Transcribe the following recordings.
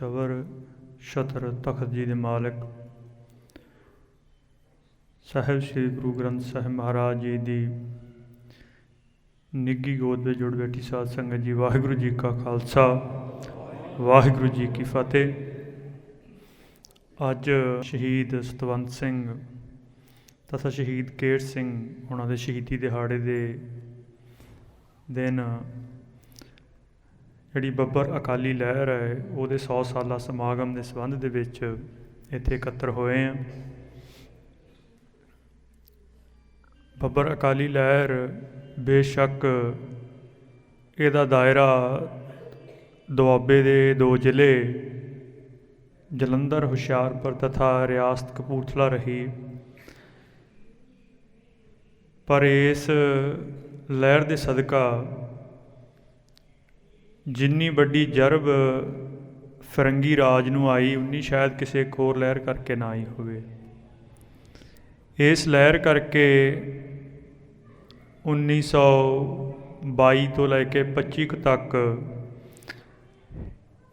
ਸ਼ਬਰ ਛਤਰ ਤਖਤ ਜੀ ਦੇ ਮਾਲਕ। ਸਾਹਿਬ ਸ੍ਰੀ ਗੁਰੂ ਗ੍ਰੰਥ ਸਾਹਿਬ ਮਹਾਰਾਜ ਜੀ ਦੀ ਨਿੱਗੀ ਗੋਦ ਵਿੱਚ ਜੁੜ ਬੈਠੀ ਸਾਧ ਸੰਗਤ ਜੀ, ਵਾਹਿਗੁਰੂ ਜੀ ਕਾ ਖਾਲਸਾ, ਵਾਹਿਗੁਰੂ ਜੀ ਕੀ ਫਤਿਹ। ਅੱਜ ਸ਼ਹੀਦ ਸਤਵੰਤ ਸਿੰਘ, ਤਥਾ ਸ਼ਹੀਦ ਕੇਰ ਸਿੰਘ, ਉਹਨਾਂ ਦੇ ਸ਼ਹੀਦੀ ਦਿਹਾੜੇ ਦੇ ਦਿਨ ਜਿਹੜੀ ਬੱਬਰ ਅਕਾਲੀ ਲਹਿਰ ਹੈ, ਉਹਦੇ 100 ਸਾਲਾ ਸਮਾਗਮ ਦੇ ਸੰਬੰਧ ਦੇ ਵਿੱਚ ਇੱਥੇ ਇਕੱਤਰ ਹੋਏ ਆ। ਬੱਬਰ ਅਕਾਲੀ ਲਹਿਰ ਬੇਸ਼ੱਕ ਇਹਦਾ ਦਾਇਰਾ ਦੁਆਬੇ ਦੇ ਦੋ ਜ਼ਿਲ੍ਹੇ, ਜਲੰਧਰ, ਹੁਸ਼ਿਆਰਪੁਰ ਤਥਾ ਰਿਆਸਤ ਕਪੂਰਥਲਾ ਰਹੀ। ਪਰ ਇਸ ਲਹਿਰ ਦੇ ਸਦਕਾ ਜਿੰਨੀ ਵੱਡੀ ਜਰਬ ਫਰੰਗੀ ਰਾਜ ਨੂੰ ਆਈ, ਉਨੀ ਸ਼ਾਇਦ ਕਿਸੇ ਇੱਕ ਹੋਰ ਲਹਿਰ ਕਰਕੇ ਨਾ ਆਈ ਹੋਵੇ। ਇਸ ਲਹਿਰ ਕਰਕੇ 1922 ਤੋਂ ਲੈ ਕੇ 25 ਕੁ ਤੱਕ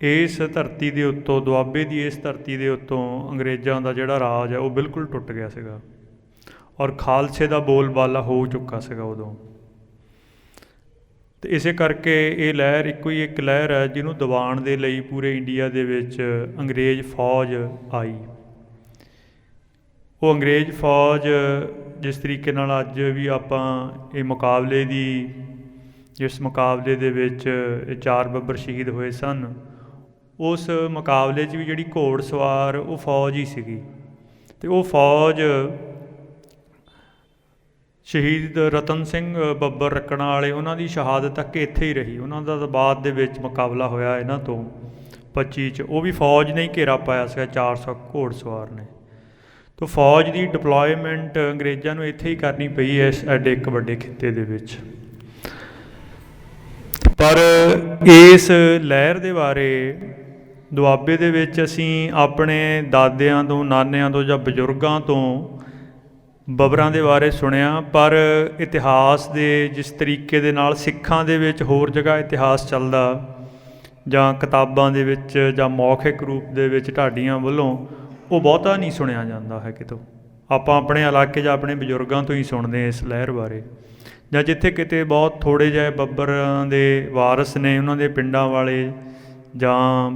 ਇਸ ਧਰਤੀ ਦੇ ਉੱਤੋਂ, ਦੁਆਬੇ ਦੀ ਇਸ ਧਰਤੀ ਦੇ ਉੱਤੋਂ ਅੰਗਰੇਜ਼ਾਂ ਦਾ ਜਿਹੜਾ ਰਾਜ ਹੈ, ਉਹ ਬਿਲਕੁਲ ਟੁੱਟ ਗਿਆ ਸੀਗਾ। ਔਰ ਖਾਲਸੇ ਦਾ ਬੋਲਬਾਲਾ ਹੋ ਚੁੱਕਾ ਸੀਗਾ ਉਦੋਂ। ਤੇ ਇਸੇ ਕਰਕੇ ਇਹ ਲਹਿਰ ਇੱਕੋ ਹੀ ਇੱਕ ਲਹਿਰ ਹੈ ਜਿਹਨੂੰ ਦਬਾਉਣ ਦੇ ਲਈ ਪੂਰੇ ਇੰਡੀਆ ਦੇ ਵਿੱਚ ਅੰਗਰੇਜ਼ ਫੌਜ ਆਈ। ਉਹ ਅੰਗਰੇਜ਼ ਫੌਜ ਜਿਸ ਤਰੀਕੇ ਨਾਲ ਅੱਜ ਵੀ ਆਪਾਂ ਇਹ ਮੁਕਾਬਲੇ ਦੀ, ਜਿਸ ਮੁਕਾਬਲੇ ਦੇ ਵਿੱਚ ਇਹ ਚਾਰ ਬੱਬਰ ਸ਼ਹੀਦ ਹੋਏ ਸਨ, ਉਸ ਮੁਕਾਬਲੇ 'ਚ ਵੀ ਜਿਹੜੀ ਘੋੜ ਸਵਾਰ ਉਹ ਫੌਜ ਹੀ ਸੀਗੀ। ਤੇ ਉਹ ਫੌਜ ਸ਼ਹੀਦ ਰਤਨ ਸਿੰਘ ਬੱਬਰ ਰੱਕਣਾ ਵਾਲੇ, ਉਹਨਾਂ ਦੀ ਸ਼ਹਾਦਤ ਤੱਕ ਇੱਥੇ ਹੀ ਰਹੀ। ਉਹਨਾਂ ਦਾ ਬਾਅਦ ਦੇ ਵਿੱਚ ਮੁਕਾਬਲਾ ਹੋਇਆ ਇਹਨਾਂ ਤੋਂ 25 ਚ। ਉਹ ਵੀ ਫੌਜ ਨੇ ਹੀ ਘੇਰਾ ਪਾਇਆ ਸੀਗਾ 400 ਘੋੜ ਸਵਾਰ ਨੇ। ਤੋਂ ਫੌਜ ਦੀ ਡਿਪਲੋਇਮੈਂਟ ਅੰਗਰੇਜ਼ਾਂ ਨੂੰ ਇੱਥੇ ਹੀ ਕਰਨੀ ਪਈ ਇਸ ਐਡੇ ਇੱਕ ਵੱਡੇ ਖਿੱਤੇ ਦੇ ਵਿੱਚ। ਪਰ ਇਸ ਲਹਿਰ ਦੇ ਬਾਰੇ ਦੁਆਬੇ ਦੇ ਵਿੱਚ ਅਸੀਂ ਆਪਣੇ ਦਾਦਿਆਂ ਤੋਂ, ਨਾਨਿਆਂ ਤੋਂ ਜਾਂ ਬਜ਼ੁਰਗਾਂ ਤੋਂ ਬਬਰਾਂ ਦੇ ਬਾਰੇ ਸੁਣਿਆ, ਪਰ ਇਤਿਹਾਸ ਦੇ ਜਿਸ ਤਰੀਕੇ ਦੇ ਨਾਲ ਸਿੱਖਾਂ ਦੇ ਵਿੱਚ ਹੋਰ ਜਗ੍ਹਾ ਇਤਿਹਾਸ ਚੱਲਦਾ, ਜਾਂ ਕਿਤਾਬਾਂ ਦੇ ਵਿੱਚ, ਜਾਂ ਮੌਖਿਕ ਰੂਪ ਦੇ ਵਿੱਚ ਢਾਡੀਆਂ ਵੱਲੋਂ, ਉਹ ਬਹੁਤਾ ਨਹੀਂ ਸੁਣਿਆ ਜਾਂਦਾ ਹੈ ਕਿਤੋਂ। ਆਪਾਂ ਆਪਣੇ ਇਲਾਕੇ ਜਾਂ ਆਪਣੇ ਬਜ਼ੁਰਗਾਂ ਤੋਂ ਹੀ ਸੁਣਦੇ ਹਾਂ ਇਸ ਲਹਿਰ ਬਾਰੇ। ਜਾਂ ਜਿੱਥੇ ਕਿਤੇ ਬਹੁਤ ਥੋੜੇ ਜਿਹੇ ਬੱਬਰਾਂ ਦੇ ਵਾਰਸ ਨੇ, ਉਹਨਾਂ ਦੇ ਪਿੰਡਾਂ ਵਾਲੇ, ਜਾਂ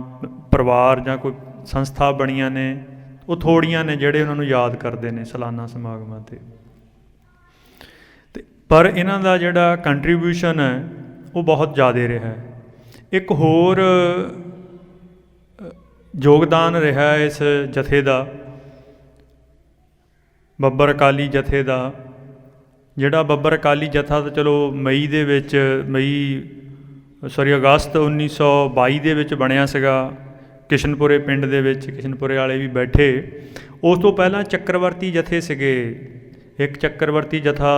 ਪਰਿਵਾਰ ਜਾਂ ਕੋਈ ਸੰਸਥਾ ਬਣੀਆਂ ਨੇ ਉਹ ਥੋੜੀਆਂ ਨੇ ਜਿਹੜੇ ਉਹਨਾਂ ਨੂੰ ਯਾਦ ਕਰਦੇ ਨੇ ਸਾਲਾਨਾ ਸਮਾਗਮਾਂ ਤੇ। ਤੇ ਪਰ ਇਹਨਾਂ ਦਾ ਜਿਹੜਾ ਕੰਟਰੀਬਿਊਸ਼ਨ ਹੈ, ਉਹ ਬਹੁਤ ਜ਼ਿਆਦਾ ਰਿਹਾ ਹੈ। ਇੱਕ ਹੋਰ ਯੋਗਦਾਨ ਰਿਹਾ ਇਸ ਜਥੇ ਦਾ, ਬੱਬਰ ਅਕਾਲੀ ਜਥੇ ਦਾ, ਜਿਹੜਾ ਬੱਬਰ ਅਕਾਲੀ ਜਥਾ ਤਾਂ ਚਲੋ ਮਈ ਦੇ ਵਿੱਚ, ਮਈ ਸੌਰੀ ਅਗਸਤ 1922 ਦੇ ਵਿੱਚ ਬਣਿਆ ਸੀਗਾ। ਕਿਸ਼ਨਪੁਰੇ ਪਿੰਡ ਦੇ ਵਿੱਚ ਕਿਸ਼ਨਪੁਰੇ ਵਾਲੇ ਵੀ ਬੈਠੇ। ਉਸ ਤੋਂ ਪਹਿਲਾਂ ਚੱਕਰਵਰਤੀ ਜਥੇ ਸੀਗੇ। ਇੱਕ ਚੱਕਰਵਰਤੀ ਜਥਾ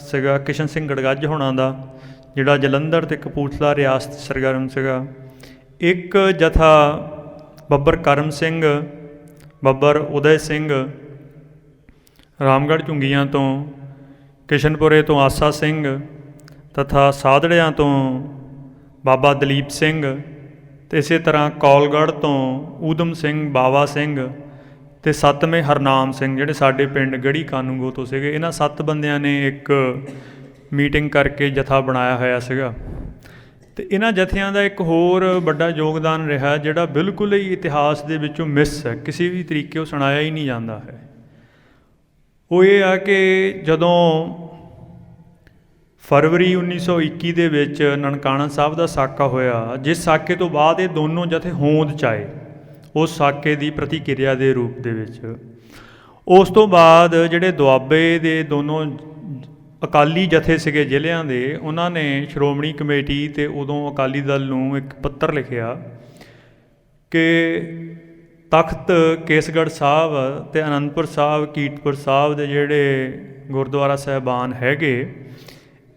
ਸੀਗਾ ਕਿਸ਼ਨ ਸਿੰਘ ਗੜਗੱਜ ਹੋਣਾ ਦਾ, ਜਿਹੜਾ ਜਲੰਧਰ ਤੇ ਕਪੂਰਥਲਾ ਰਿਆਸਤ ਸਰਗਰਮ ਸੀਗਾ। ਇੱਕ ਜਥਾ ਬੱਬਰ ਕਰਮ ਸਿੰਘ, ਬੱਬਰ ਉਦੈ ਸਿੰਘ, ਰਾਮਗੜ੍ਹ ਝੁੰਗੀਆਂ ਤੋਂ, ਕਿਸ਼ਨਪੁਰੇ ਤੋਂ ਆਸਾ ਸਿੰਘ, ਤਥਾ ਸਾਧੜਿਆਂ ਤੋਂ ਬਾਬਾ ਦਲੀਪ ਸਿੰਘ ਤੇ ਇਸੇ ਤਰ੍ਹਾਂ ਕੌਲਗੜ੍ਹ ਤੋਂ ਊਦਮ ਸਿੰਘ, ਬਾਵਾ ਸਿੰਘ ਤੇ ਸੱਤਵੇਂ ਹਰਨਾਮ ਸਿੰਘ ਜਿਹੜੇ ਸਾਡੇ ਪਿੰਡ ਗੜੀ ਕਾਨੂੰਗੋ ਤੋਂ ਸੀਗੇ, ਇਹਨਾਂ ਸੱਤ ਬੰਦਿਆਂ ਨੇ ਇੱਕ ਮੀਟਿੰਗ ਕਰਕੇ ਜਥਾ ਬਣਾਇਆ ਹੋਇਆ ਸੀਗਾ। ਤੇ ਇਹਨਾਂ ਜਥਿਆਂ ਦਾ ਇੱਕ ਹੋਰ ਵੱਡਾ ਯੋਗਦਾਨ ਰਿਹਾ ਜਿਹੜਾ ਬਿਲਕੁਲ ਹੀ ਇਤਿਹਾਸ ਦੇ ਵਿੱਚੋਂ ਮਿਸ ਹੈ, ਕਿਸੇ ਵੀ ਤਰੀਕੇ ਉਹ ਸੁਣਾਇਆ ਹੀ ਨਹੀਂ ਜਾਂਦਾ ਹੈ। ਉਹ ਇਹ ਆ ਕਿ ਜਦੋਂ ਫਰਵਰੀ 1921 ਦੇ ਵਿੱਚ ਨਨਕਾਣਾ ਸਾਹਿਬ ਦਾ ਸਾਕਾ ਹੋਇਆ, ਜਿਸ ਸਾਕੇ ਤੋਂ ਬਾਅਦ ਇਹ ਦੋਨੋਂ ਜਥੇ ਹੋਂਦ ਚ ਆਏ, ਉਸ ਸਾਕੇ ਦੀ ਪ੍ਰਤੀਕਿਰਿਆ ਦੇ ਰੂਪ ਦੇ ਵਿੱਚ। ਉਸ ਤੋਂ ਬਾਅਦ ਜਿਹੜੇ ਦੁਆਬੇ ਦੇ ਦੋਨੋਂ ਅਕਾਲੀ ਜਥੇ ਸੀਗੇ ਜ਼ਿਲ੍ਹਿਆਂ ਦੇ, ਉਹਨਾਂ ਨੇ ਸ਼੍ਰੋਮਣੀ ਕਮੇਟੀ ਤੇ ਉਦੋਂ ਅਕਾਲੀ ਦਲ ਨੂੰ ਇੱਕ ਪੱਤਰ ਲਿਖਿਆ ਕਿ ਤਖਤ ਕੇਸਗੜ੍ਹ ਸਾਹਿਬ ਤੇ ਅਨੰਦਪੁਰ ਸਾਹਿਬ, ਕੀਰਤਪੁਰ ਸਾਹਿਬ ਦੇ ਜਿਹੜੇ ਗੁਰਦੁਆਰਾ ਸਾਹਿਬਾਨ ਹੈਗੇ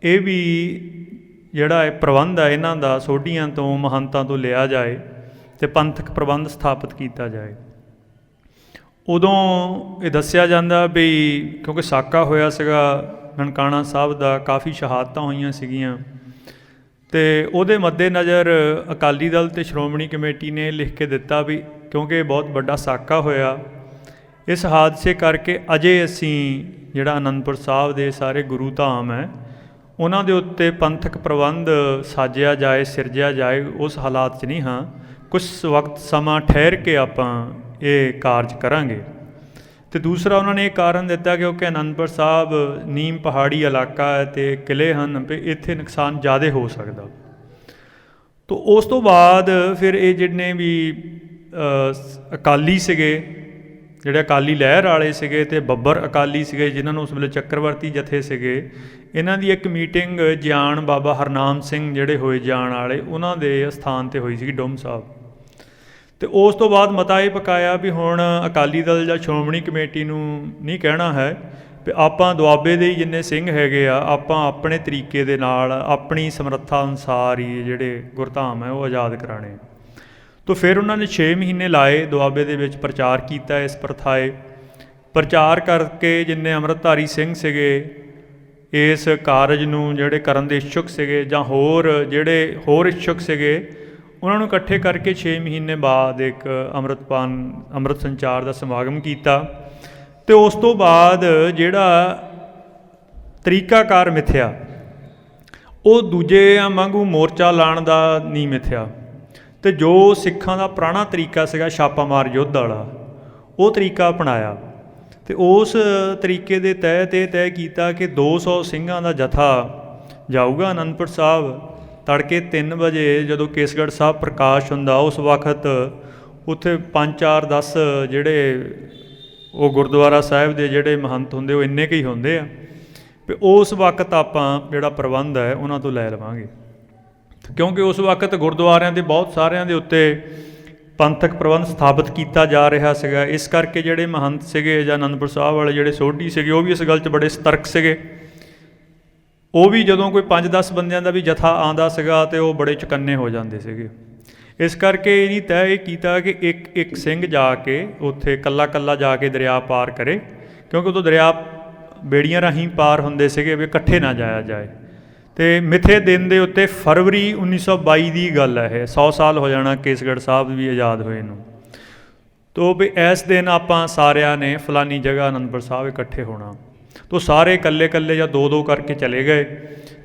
ਇਹ ਵੀ ਜਿਹੜਾ ਹੈ ਪ੍ਰਬੰਧ ਹੈ ਇਹਨਾਂ ਦਾ ਸੋਢੀਆਂ ਤੋਂ ਮਹੰਤਾਂ ਤੋਂ ਲਿਆ ਜਾਏ ਤੇ ਪੰਥਕ ਪ੍ਰਬੰਧ ਸਥਾਪਿਤ ਕੀਤਾ ਜਾਏ। ਉਦੋਂ ਇਹ ਦੱਸਿਆ ਜਾਂਦਾ ਵੀ ਕਿਉਂਕਿ ਸਾਕਾ ਹੋਇਆ ਸੀਗਾ, ਨਨਕਾਣਾ ਸਾਹਿਬ ਦਾ ਕਾਫੀ ਸ਼ਹਾਦਤਾਂ ਹੋਈਆਂ ਸੀਗੀਆਂ। ਤੇ ਉਹਦੇ ਮੱਦੇ ਨਜ਼ਰ ਅਕਾਲੀ ਦਲ ਤੇ ਸ਼੍ਰੋਮਣੀ ਕਮੇਟੀ ਨੇ ਲਿਖ ਕੇ ਦਿੱਤਾ ਵੀ ਕਿਉਂਕਿ ਇਹ ਬਹੁਤ ਵੱਡਾ ਸਾਕਾ ਹੋਇਆ, ਇਸ ਹਾਦਸੇ ਕਰਕੇ ਅਜੇ ਅਸੀਂ ਜਿਹੜਾ ਅਨੰਦਪੁਰ ਸਾਹਿਬ ਦੇ ਸਾਰੇ ਗੁਰੂ ਧਾਮ ਹੈ ਉਹਨਾਂ ਦੇ ਉੱਤੇ ਪੰਥਕ ਪ੍ਰਬੰਧ ਸਾਜਿਆ ਜਾਏ, ਸਿਰਜਿਆ ਜਾਏ, ਉਸ ਹਾਲਾਤ 'ਚ ਨਹੀਂ ਹਾਂ। ਕੁਝ ਵਕਤ ਸਮਾਂ ਠਹਿਰ ਕੇ ਆਪਾਂ ਇਹ ਕਾਰਜ ਕਰਾਂਗੇ। ਤੇ ਦੂਸਰਾ ਉਹਨਾਂ ਨੇ ਇਹ ਕਾਰਨ ਦਿੱਤਾ ਕਿਉਂਕਿ ਅਨੰਦਪੁਰ ਸਾਹਿਬ ਨੀਮ ਪਹਾੜੀ ਇਲਾਕਾ ਹੈ ਤੇ ਕਿਲੇ ਹਨ, ਵੀ ਇੱਥੇ ਨੁਕਸਾਨ ਜ਼ਿਆਦਾ ਹੋ ਸਕਦਾ। ਤੋ ਉਸ ਤੋਂ ਬਾਅਦ ਫਿਰ ਇਹ ਜਿੰਨੇ ਵੀ ਅਕਾਲੀ ਸੀਗੇ ਜਿਹੜੇ ਅਕਾਲੀ ਲਹਿਰ ਵਾਲੇ ਸੀਗੇ ਤੇ ਬੱਬਰ ਅਕਾਲੀ ਸੀਗੇ, ਜਿਨ੍ਹਾਂ ਨੂੰ ਉਸ ਵੇਲੇ ਚੱਕਰਵਰਤੀ ਜਥੇ ਸੀਗੇ, ਇਹਨਾਂ ਦੀ ਇੱਕ ਮੀਟਿੰਗ ਜਿਆਣ ਬਾਬਾ ਹਰਨਾਮ ਸਿੰਘ ਜਿਹੜੇ ਹੋਏ ਜਾਣ ਵਾਲੇ, ਉਹਨਾਂ ਦੇ ਸਥਾਨ ਤੇ ਹੋਈ ਸੀਗੀ ਡੋਮ ਸਾਹਿਬ। ਤੇ ਉਸ ਤੋਂ ਬਾਅਦ ਮਤਾ ਇਹ ਪਕਾਇਆ ਵੀ ਹੁਣ ਅਕਾਲੀ ਦਲ ਜਾਂ ਸ਼੍ਰੋਮਣੀ ਕਮੇਟੀ ਨੂੰ ਨਹੀਂ ਕਹਿਣਾ ਹੈ ਵੀ ਆਪਾਂ ਦੁਆਬੇ ਦੇ ਹੀ ਜਿੰਨੇ ਸਿੰਘ ਹੈਗੇ ਆ, ਆਪਾਂ ਆਪਣੇ ਤਰੀਕੇ ਦੇ ਨਾਲ ਆਪਣੀ ਸਮਰੱਥਾ ਅਨੁਸਾਰ ਹੀ ਜਿਹੜੇ ਗੁਰਧਾਮ ਹੈ ਉਹ ਆਜ਼ਾਦ ਕਰਾਣੇ ਤੋ ਫਿਰ ਉਹਨਾਂ ਨੇ 6 ਮਹੀਨੇ ਲਾਏ, ਦੁਆਬੇ ਦੇ ਵਿੱਚ ਪ੍ਰਚਾਰ ਕੀਤਾ ਇਸ ਪ੍ਰਥਾਏ। ਪ੍ਰਚਾਰ ਕਰਕੇ ਜਿੰਨੇ ਅੰਮ੍ਰਿਤਧਾਰੀ ਸਿੰਘ ਸੀਗੇ, ਇਸ ਕਾਰਜ ਨੂੰ ਜਿਹੜੇ ਕਰਨ ਦੇ ਇੱਛੁਕ ਸੀਗੇ ਜਾਂ ਹੋਰ ਜਿਹੜੇ ਹੋਰ ਇੱਛੁਕ ਸੀਗੇ, ਉਹਨਾਂ ਨੂੰ ਇਕੱਠੇ ਕਰਕੇ 6 ਮਹੀਨੇ ਬਾਅਦ ਇੱਕ ਅੰਮ੍ਰਿਤਪਾਨ, ਅੰਮ੍ਰਿਤ ਸੰਚਾਰ ਦਾ ਸਮਾਗਮ ਕੀਤਾ। ਤੇ ਉਸ ਤੋਂ ਬਾਅਦ ਜਿਹੜਾ ਤਰੀਕਾਕਾਰ ਮਿਥਿਆ, ਉਹ ਦੂਜੇ ਵਾਂਗੂ ਮੋਰਚਾ ਲਾਣ ਦਾ ਨਹੀਂ ਮਿਥਿਆ। ਤੇ ਜੋ ਸਿੱਖਾਂ ਦਾ ਪੁਰਾਣਾ ਤਰੀਕਾ ਸੀਗਾ ਛਾਪਾਮਾਰ ਯੁੱਧ ਵਾਲਾ, ਉਹ ਤਰੀਕਾ ਅਪਣਾਇਆ। ਤੇ ਉਸ ਤਰੀਕੇ ਦੇ ਤਹਿਤ ਇਹ ਤੈਅ ਕੀਤਾ ਕਿ 200 ਸਿੰਘਾਂ ਦਾ ਜਥਾ ਜਾਊਗਾ ਅਨੰਦਪੁਰ ਸਾਹਿਬ। ਤੜਕੇ 3 ਵਜੇ ਜਦੋਂ ਕੇਸਗੜ੍ਹ ਸਾਹਿਬ ਪ੍ਰਕਾਸ਼ ਹੁੰਦਾ, ਉਸ ਵਕਤ ਉੱਥੇ 5 4 10 ਜਿਹੜੇ ਉਹ ਗੁਰਦੁਆਰਾ ਸਾਹਿਬ ਦੇ ਜਿਹੜੇ ਮਹੰਤ ਹੁੰਦੇ, ਉਹ ਇੰਨੇ ਕੁ ਹੀ ਹੁੰਦੇ ਆ। ਵੀ ਉਸ ਵਕਤ ਆਪਾਂ ਜਿਹੜਾ ਪ੍ਰਬੰਧ ਹੈ, ਉਹਨਾਂ ਤੋਂ ਲੈ ਲਵਾਂਗੇ। ਕਿਉਂਕਿ ਉਸ ਵਕਤ ਗੁਰਦੁਆਰਿਆਂ ਦੇ ਬਹੁਤ ਸਾਰਿਆਂ ਦੇ ਉੱਤੇ ਪੰਥਕ ਪ੍ਰਬੰਧ ਸਥਾਪਿਤ ਕੀਤਾ ਜਾ ਰਿਹਾ ਸੀਗਾ। ਇਸ ਕਰਕੇ ਜਿਹੜੇ ਮਹੰਤ ਸੀਗੇ ਜਾਂ ਅਨੰਦਪੁਰ ਸਾਹਿਬ ਵਾਲੇ ਜਿਹੜੇ ਸੋਢੀ ਸੀਗੇ, ਉਹ ਵੀ ਇਸ ਗੱਲ 'ਚ ਬੜੇ ਸਤਰਕ ਸੀਗੇ। ਉਹ ਵੀ ਜਦੋਂ ਕੋਈ 5-10 ਬੰਦਿਆਂ ਦਾ ਵੀ ਜਥਾ ਆਂਦਾ ਸੀਗਾ ਤੇ ਉਹ ਬੜੇ ਚਕੰਨੇ ਹੋ ਜਾਂਦੇ ਸੀਗੇ। ਇਸ ਕਰਕੇ ਇਹਨੀ ਤੈਅ ਇਹ ਕੀਤਾ ਕਿ ਇੱਕ ਇੱਕ ਸਿੰਘ ਜਾ ਕੇ ਉੱਥੇ ਕੱਲਾ ਕੱਲਾ ਜਾ ਕੇ ਦਰਿਆ ਪਾਰ ਕਰੇ, ਕਿਉਂਕਿ ਉਦੋਂ ਦਰਿਆ ਬੇੜੀਆਂ ਰਾਹੀਂ ਪਾਰ ਹੁੰਦੇ ਸੀਗੇ ਵੀ ਇਕੱਠੇ ਨਾ ਜਾਇਆ ਜਾਏ। ਤੇ ਮਿੱਥੇ ਦਿਨ ਦੇ ਉੱਤੇ ਫਰਵਰੀ 1922 ਦੀ ਗੱਲ ਹੈ ਇਹ। 100 ਸਾਲ ਹੋ ਜਾਣਾ ਕੇਸਗੜ੍ਹ ਸਾਹਿਬ ਵੀ ਆਜ਼ਾਦ ਹੋਏ ਨੂੰ। ਤੋ ਵੀ ਇਸ ਦਿਨ ਆਪਾਂ ਸਾਰਿਆਂ ਨੇ ਫਲਾਨੀ ਜਗ੍ਹਾ ਅਨੰਦਪੁਰ ਸਾਹਿਬ ਇਕੱਠੇ ਹੋਣਾ। ਤੋ ਸਾਰੇ ਇਕੱਲੇ ਇਕੱਲੇ ਜਾਂ ਦੋ ਦੋ ਕਰਕੇ ਚਲੇ ਗਏ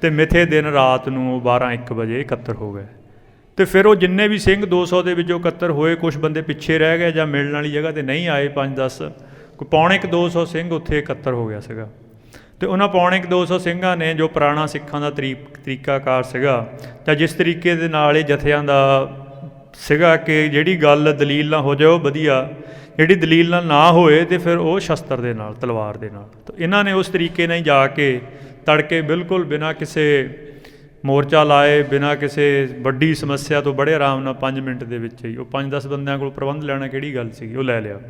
ਤੇ ਮਿੱਥੇ ਦਿਨ ਰਾਤ ਨੂੰ ਉਹ 12 1 ਵਜੇ ਇਕੱਤਰ ਹੋ ਗਏ। ਤੇ ਫਿਰ ਉਹ ਜਿੰਨੇ ਵੀ ਸਿੰਘ 200 ਦੇ ਵਿੱਚੋਂ ਇਕੱਤਰ ਹੋਏ ਕੁਝ ਬੰਦੇ ਪਿੱਛੇ ਰਹਿ ਗਏ ਜਾਂ ਮਿਲਣ ਵਾਲੀ ਜਗ੍ਹਾ ਤੇ ਨਹੀਂ ਆਏ 5 10 ਕੋਈ ਪੌਣੇ ਕੁ 200 ਸਿੰਘ ਉੱਥੇ ਇਕੱਤਰ ਹੋ ਗਿਆ ਸੀਗਾ। ਤੇ ਉਹਨਾਂ ਪੌਣੇ ਕੁ 200 ਸਿੰਘਾਂ ਨੇ ਜੋ ਪੁਰਾਣਾ ਸਿੱਖਾਂ ਦਾ ਤਰੀ ਤਰੀਕਾਕਾਰ ਸੀਗਾ, ਤਾਂ ਜਿਸ ਤਰੀਕੇ ਦੇ ਨਾਲ ਇਹ ਜਥਿਆਂ ਦਾ ਸੀਗਾ ਕਿ ਜਿਹੜੀ ਗੱਲ ਦਲੀਲ ਨਾਲ ਹੋ ਜਾਏ ਉਹ ਵਧੀਆ, ਜਿਹੜੀ ਦਲੀਲ ਨਾਲ ਨਾ ਹੋਏ ਤੇ ਫਿਰ ਉਹ ਸ਼ਸਤਰ ਦੇ ਨਾਲ, ਤਲਵਾਰ ਦੇ ਨਾਲ। ਤਾਂ ਇਹਨਾਂ ਨੇ ਉਸ ਤਰੀਕੇ ਨਾਲ ਹੀ ਜਾ ਕੇ ਤੜਕੇ ਬਿਲਕੁਲ ਬਿਨਾਂ ਕਿਸੇ ਮੋਰਚਾ ਲਾਏ, ਬਿਨਾਂ ਕਿਸੇ ਵੱਡੀ ਸਮੱਸਿਆ ਤੋਂ ਬੜੇ ਆਰਾਮ ਨਾਲ 5 ਮਿੰਟ ਦੇ ਵਿੱਚ ਹੀ, ਉਹ 5-10 ਬੰਦਿਆਂ ਕੋਲ ਪ੍ਰਬੰਧ ਲੈਣਾ ਕਿਹੜੀ ਗੱਲ ਸੀਗੀ, ਉਹ ਲੈ ਲਿਆ।